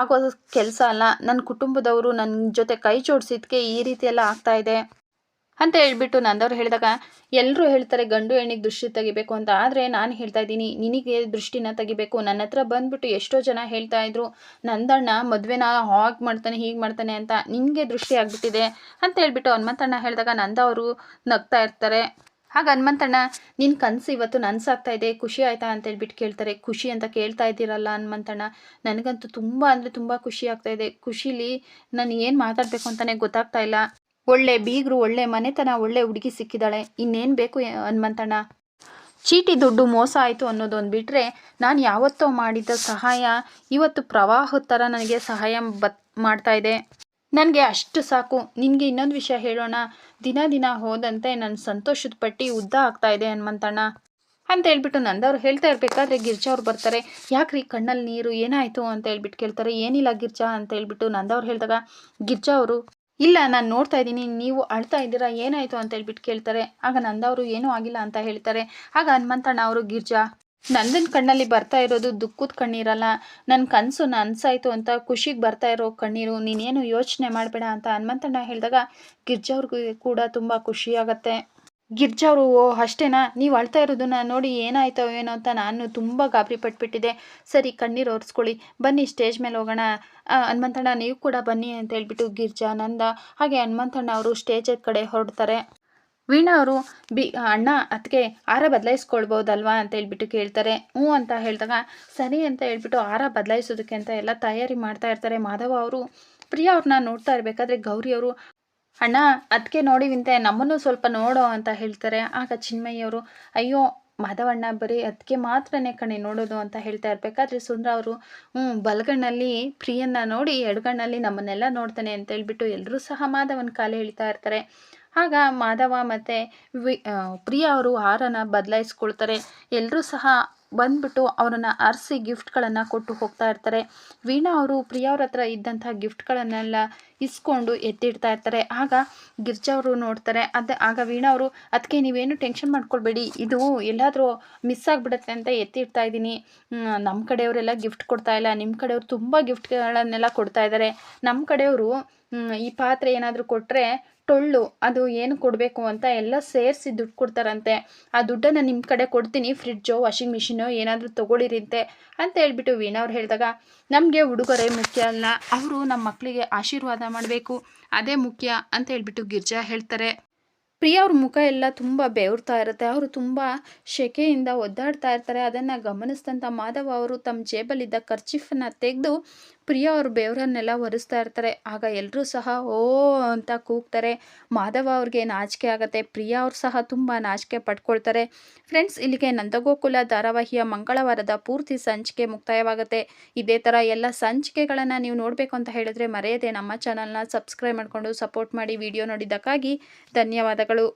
[SPEAKER 1] ಆಗೋ ಕೆಲಸ ಅಲ್ಲ. ನನ್ನ ಕುಟುಂಬದವರು ನನ್ನ ಜೊತೆ ಕೈ ಜೋಡಿಸಿದ್ಕೆ ಈ ರೀತಿ ಎಲ್ಲ ಇದೆ. ಅಂತ ಹೇಳ್ಬಿಟ್ಟು ನಂದವ್ರು ಹೇಳಿದಾಗ ಎಲ್ಲರೂ ಹೇಳ್ತಾರೆ ಗಂಡು ಹೆಣ್ಣಿಗೆ ದೃಷ್ಟಿ ತೆಗಿಬೇಕು ಅಂತ. ಆದರೆ ನಾನು ಹೇಳ್ತಾ ಇದ್ದೀನಿ, ನಿನಗೆ ದೃಷ್ಟಿನ ತೆಗಿಬೇಕು. ನನ್ನ ಹತ್ರ ಬಂದ್ಬಿಟ್ಟು ಎಷ್ಟೋ ಜನ ಹೇಳ್ತಾ ಇದ್ರು, ನಂದಣ್ಣ ಮದುವೆನ ಹಾಗೆ ಮಾಡ್ತಾನೆ, ಹೀಗೆ ಮಾಡ್ತಾನೆ ಅಂತ. ನಿನಗೆ ದೃಷ್ಟಿ ಆಗಿಬಿಟ್ಟಿದೆ ಅಂತ ಹೇಳ್ಬಿಟ್ಟು ಹನುಮಂತಣ್ಣ ಹೇಳಿದಾಗ ನಂದವರು ನಗ್ತಾ ಇರ್ತಾರೆ. ಹಾಗೆ ಹನುಮಂತಣ್ಣ ನಿನ್ನ ಕನಸು ಇವತ್ತು ನನ್ಸಾಗ್ತಾ ಇದೆ, ಖುಷಿ ಆಯ್ತಾ? ಅಂತ ಹೇಳ್ಬಿಟ್ಟು ಕೇಳ್ತಾರೆ. ಖುಷಿ ಅಂತ ಕೇಳ್ತಾ ಇದ್ದೀರಲ್ಲ ಹನುಮಂತಣ್ಣ. ನನಗಂತೂ ತುಂಬ ಅಂದರೆ ತುಂಬ ಖುಷಿ ಆಗ್ತಾ ಇದೆ. ಖುಷಿಲಿ ನಾನು ಏನು ಮಾತಾಡಬೇಕು ಅಂತಲೇ ಗೊತ್ತಾಗ್ತಾ ಇಲ್ಲ. ಒಳ್ಳೆ ಬೀಗರು, ಒಳ್ಳೆ ಮನೆತನ, ಒಳ್ಳೆ ಹುಡುಗಿ ಸಿಕ್ಕಿದ್ದಾಳೆ ಇನ್ನೇನು ಬೇಕು ಹನುಮಂತಣ್ಣ? ಚೀಟಿ ದುಡ್ಡು ಮೋಸ ಆಯಿತು ಅನ್ನೋದೊಂದು ಬಿಟ್ಟರೆ ನಾನು ಯಾವತ್ತೋ ಮಾಡಿದ ಸಹಾಯ ಇವತ್ತು ಪ್ರವಾಹದ ಥರ ನನಗೆ ಸಹಾಯ ಬತ್, ಮಾಡ್ತಾ ಇದೆ. ನನಗೆ ಅಷ್ಟು ಸಾಕು. ನಿನಗೆ ಇನ್ನೊಂದು ವಿಷಯ ಹೇಳೋಣ. ದಿನ ದಿನ ಹೋದಂತೆ ನನ್ನ ಸಂತೋಷದ ಪಟ್ಟಿ ಉದ್ದ ಆಗ್ತಾ ಇದೆ ಹನುಮಂತಣ್ಣ. ಅಂತ ಹೇಳ್ಬಿಟ್ಟು ನಂದವ್ರು ಹೇಳ್ತಾ ಇರಬೇಕಾದ್ರೆ ಗಿರ್ಜಾ ಅವ್ರು ಬರ್ತಾರೆ. ಯಾಕ್ರಿ ಕಣ್ಣಲ್ಲಿ ನೀರು ಏನಾಯಿತು ಅಂತ ಹೇಳ್ಬಿಟ್ಟು ಕೇಳ್ತಾರೆ. ಏನಿಲ್ಲ ಗಿರ್ಜಾ ಅಂತ ಹೇಳ್ಬಿಟ್ಟು ನಂದವ್ರು ಹೇಳಿದಾಗ, ಗಿರ್ಜಾ ಅವರು ಇಲ್ಲ, ನಾನು ನೋಡ್ತಾ ಇದ್ದೀನಿ, ನೀವು ಅಳ್ತಾ ಇದ್ದೀರಾ, ಏನಾಯಿತು ಅಂತ ಹೇಳ್ಬಿಟ್ಟು ಕೇಳ್ತಾರೆ. ಆಗ ನಂದವರು ಏನೂ ಆಗಿಲ್ಲ ಅಂತ ಹೇಳ್ತಾರೆ. ಆಗ ಹನುಮಂತಣ್ಣ ಅವರು, ಗಿರ್ಜಾ, ನಂದನ ಕಣ್ಣಲ್ಲಿ ಬರ್ತಾ ಇರೋದು ದುಃಖದ ಕಣ್ಣೀರಲ್ಲ. ನನ್ನ ಕನಸು ನನ್ಸಾಯ್ತು ಅಂತ ಖುಷಿಗೆ ಬರ್ತಾ ಇರೋ ಕಣ್ಣೀರು, ನೀನೇನು ಯೋಚನೆ ಮಾಡಬೇಡ ಅಂತ ಹನುಮಂತಣ್ಣ ಹೇಳಿದಾಗ ಗಿರ್ಜಾ ಕೂಡ ತುಂಬ ಖುಷಿಯಾಗತ್ತೆ ಗಿರ್ಜಾ ಅವರು ಓ, ಅಷ್ಟೇನಾ? ನೀವು ಅಳ್ತಾ ಇರೋದನ್ನ ನೋಡಿ ಏನಾಯ್ತೋ ಏನೋ ಅಂತ ನಾನು ತುಂಬ ಗಾಬರಿ ಪಟ್ಬಿಟ್ಟಿದೆ ಸರಿ, ಕಣ್ಣೀರು ಒರೆಸ್ಕೊಳ್ಳಿ. ಬನ್ನಿ ಸ್ಟೇಜ್ ಮೇಲೆ ಹೋಗೋಣ. ಹನುಮಂತಣ್ಣ, ನೀವು ಕೂಡ ಬನ್ನಿ ಅಂತ ಹೇಳ್ಬಿಟ್ಟು ಗಿರ್ಜಾ, ನಂದ, ಹಾಗೆ ಹನುಮಂತಣ್ಣ ಅವರು ಸ್ಟೇಜ್ ಕಡೆ ಹೊರಡ್ತಾರೆ. ವೀಣಾ ಅವರು, ಬಿ, ಅಣ್ಣ ಅದಕ್ಕೆ ಆರ ಬದಲಾಯಿಸ್ಕೊಳ್ಬೋದಲ್ವಾ? ಅಂತ ಹೇಳ್ಬಿಟ್ಟು ಕೇಳ್ತಾರೆ. ಹ್ಞೂ ಅಂತ ಹೇಳಿದಾಗ, ಸರಿ ಅಂತ ಹೇಳ್ಬಿಟ್ಟು ಆರ ಬದಲಾಯಿಸೋದಕ್ಕೆ ಅಂತ ಎಲ್ಲ ತಯಾರಿ ಮಾಡ್ತಾ ಇರ್ತಾರೆ ಮಾಧವ ಅವರು. ಪ್ರಿಯಾ ಅವ್ರನ್ನ ನೋಡ್ತಾ ಇರಬೇಕಾದ್ರೆ ಗೌರಿ ಅವರು ಅಣ್ಣ ಅದಕ್ಕೆ ನೋಡಿವಿಂತೆ ನಮ್ಮನ್ನು ಸ್ವಲ್ಪ ನೋಡೋ ಅಂತ ಹೇಳ್ತಾರೆ. ಆಗ ಚಿನ್ಮಯ್ಯವರು, ಅಯ್ಯೋ, ಮಾಧವಣ್ಣ, ಬರೀ ಅದಕ್ಕೆ ಮಾತ್ರನೇ ಕಣೆ ನೋಡೋದು ಅಂತ ಹೇಳ್ತಾ ಇರ್ಬೇಕಾದ್ರೆ ಸುಂದ್ರ ಅವರು ಹ್ಞೂ ಬಲಗಣ್ಣಲ್ಲಿ ಪ್ರಿಯನ್ನ ನೋಡಿ ಎಡಗಣ್ಣಲ್ಲಿ ನಮ್ಮನ್ನೆಲ್ಲ ನೋಡ್ತಾನೆ ಅಂತ ಹೇಳ್ಬಿಟ್ಟು ಎಲ್ಲರೂ ಸಹ ಮಾಧವನ ಕಾಲೇ ಹೇಳ್ತಾ ಇರ್ತಾರೆ. ಆಗ ಮಾಧವ ಮತ್ತು ವಿ ಪ್ರಿಯ ಅವರು ಹಾರನ ಬದಲಾಯಿಸ್ಕೊಳ್ತಾರೆ. ಎಲ್ಲರೂ ಸಹ ಬಂದ್ಬಿಟ್ಟು ಅವರನ್ನು ಅರಸಿ ಗಿಫ್ಟ್ಗಳನ್ನು ಕೊಟ್ಟು ಹೋಗ್ತಾ ಇರ್ತಾರೆ. ವೀಣಾ ಅವರು ಪ್ರಿಯಾ ಅವ್ರ ಹತ್ರ ಇದ್ದಂಥ ಗಿಫ್ಟ್ಗಳನ್ನೆಲ್ಲ ಇಸ್ಕೊಂಡು ಎತ್ತಿಡ್ತಾ ಇರ್ತಾರೆ. ಆಗ ಗಿರ್ಜಾ ಅವರು ನೋಡ್ತಾರೆ, ಅದು ಆಗ ವೀಣಾ ಅವರು ಅದಕ್ಕೆ ನೀವೇನು ಟೆನ್ಷನ್ ಮಾಡ್ಕೊಳ್ಬೇಡಿ, ಇದು ಎಲ್ಲಾದರೂ ಮಿಸ್ ಆಗಿಬಿಡುತ್ತೆ ಅಂತ ಎತ್ತಿಡ್ತಾ ಇದ್ದೀನಿ. ನಮ್ಮ ಕಡೆಯವರೆಲ್ಲ ಗಿಫ್ಟ್ ಕೊಡ್ತಾ ಇಲ್ಲ ನಿಮ್ಮ ಕಡೆಯವರು ತುಂಬ ಗಿಫ್ಟ್ಗಳನ್ನೆಲ್ಲ ಕೊಡ್ತಾ ಇದ್ದಾರೆ ನಮ್ಮ ಕಡೆಯವರು ಈ ಪಾತ್ರೆ ಏನಾದರೂ ಕೊಟ್ಟರೆ ಟೊಳ್ಳು ಅದು ಏನು ಕೊಡಬೇಕು ಅಂತ ಎಲ್ಲ ಸೇರಿಸಿ ದುಡ್ಡು ಕೊಡ್ತಾರಂತೆ. ಆ ದುಡ್ಡನ್ನು ನಿಮ್ಮ ಕಡೆ ಕೊಡ್ತೀನಿ ಫ್ರಿಡ್ಜೋ ವಾಷಿಂಗ್ ಮಿಷಿನೋ ಏನಾದರೂ ತೊಗೊಳಿರಿಂತೆ ಅಂತ ಹೇಳ್ಬಿಟ್ಟು ವೀಣಾ ಅವ್ರು ಹೇಳಿದಾಗ, ನಮಗೆ ಉಡುಗೊರೆ ಮುಖ್ಯ ಅಲ್ಲ, ಅವರು ನಮ್ಮ ಮಕ್ಕಳಿಗೆ ಆಶೀರ್ವಾದ ಮಾಡಬೇಕು, ಅದೇ ಮುಖ್ಯ ಅಂತ ಹೇಳ್ಬಿಟ್ಟು ಗಿರ್ಜಾ ಹೇಳ್ತಾರೆ. ಪ್ರಿಯಾ ಅವ್ರ ಮುಖ ಎಲ್ಲ ತುಂಬ ಬೆವರ್ತಾ ಇರುತ್ತೆ, ಅವರು ತುಂಬ ಶೆಕೆಯಿಂದ ಒದ್ದಾಡ್ತಾ ಇರ್ತಾರೆ, ಅದನ್ನು ಗಮನಿಸಿದಂಥ ಮಾಧವ ಅವರು ತಮ್ಮ ಜೇಬಲ್ಲಿದ್ದ ಖರ್ಚಿಫನ್ನು ತೆಗೆದು ಪ್ರಿಯಾ ಅವ್ರ ಬೇವರನ್ನೆಲ್ಲ ಒರೆಸ್ತಾ ಇರ್ತಾರೆ. ಆಗ ಎಲ್ಲರೂ ಸಹ, ಓ ಅಂತ ಕೂಗ್ತಾರೆ. ಮಾಧವ ಅವ್ರಿಗೆ ನಾಚಿಕೆ ಆಗುತ್ತೆ. ಪ್ರಿಯಾ ಅವ್ರು ಸಹ ತುಂಬ ನಾಚಿಕೆ ಪಡ್ಕೊಳ್ತಾರೆ ಫ್ರೆಂಡ್ಸ್, ಇಲ್ಲಿಗೆ ನಂದಗೋಕುಲ ಧಾರಾವಾಹಿಯ ಮಂಗಳವಾರದ ಪೂರ್ತಿ ಸಂಚಿಕೆ ಮುಕ್ತಾಯವಾಗುತ್ತೆ. ಇದೇ ಥರ ಎಲ್ಲ ಸಂಚಿಕೆಗಳನ್ನು ನೀವು ನೋಡಬೇಕು ಅಂತ ಹೇಳಿದ್ರೆ ಮರೆಯದೆ ನಮ್ಮ ಚಾನಲ್ನ ಸಬ್ಸ್ಕ್ರೈಬ್ ಮಾಡಿಕೊಂಡು ಸಪೋರ್ಟ್ ಮಾಡಿ ವಿಡಿಯೋ ನೋಡಿದ್ದಕ್ಕಾಗಿ ಧನ್ಯವಾದಗಳು.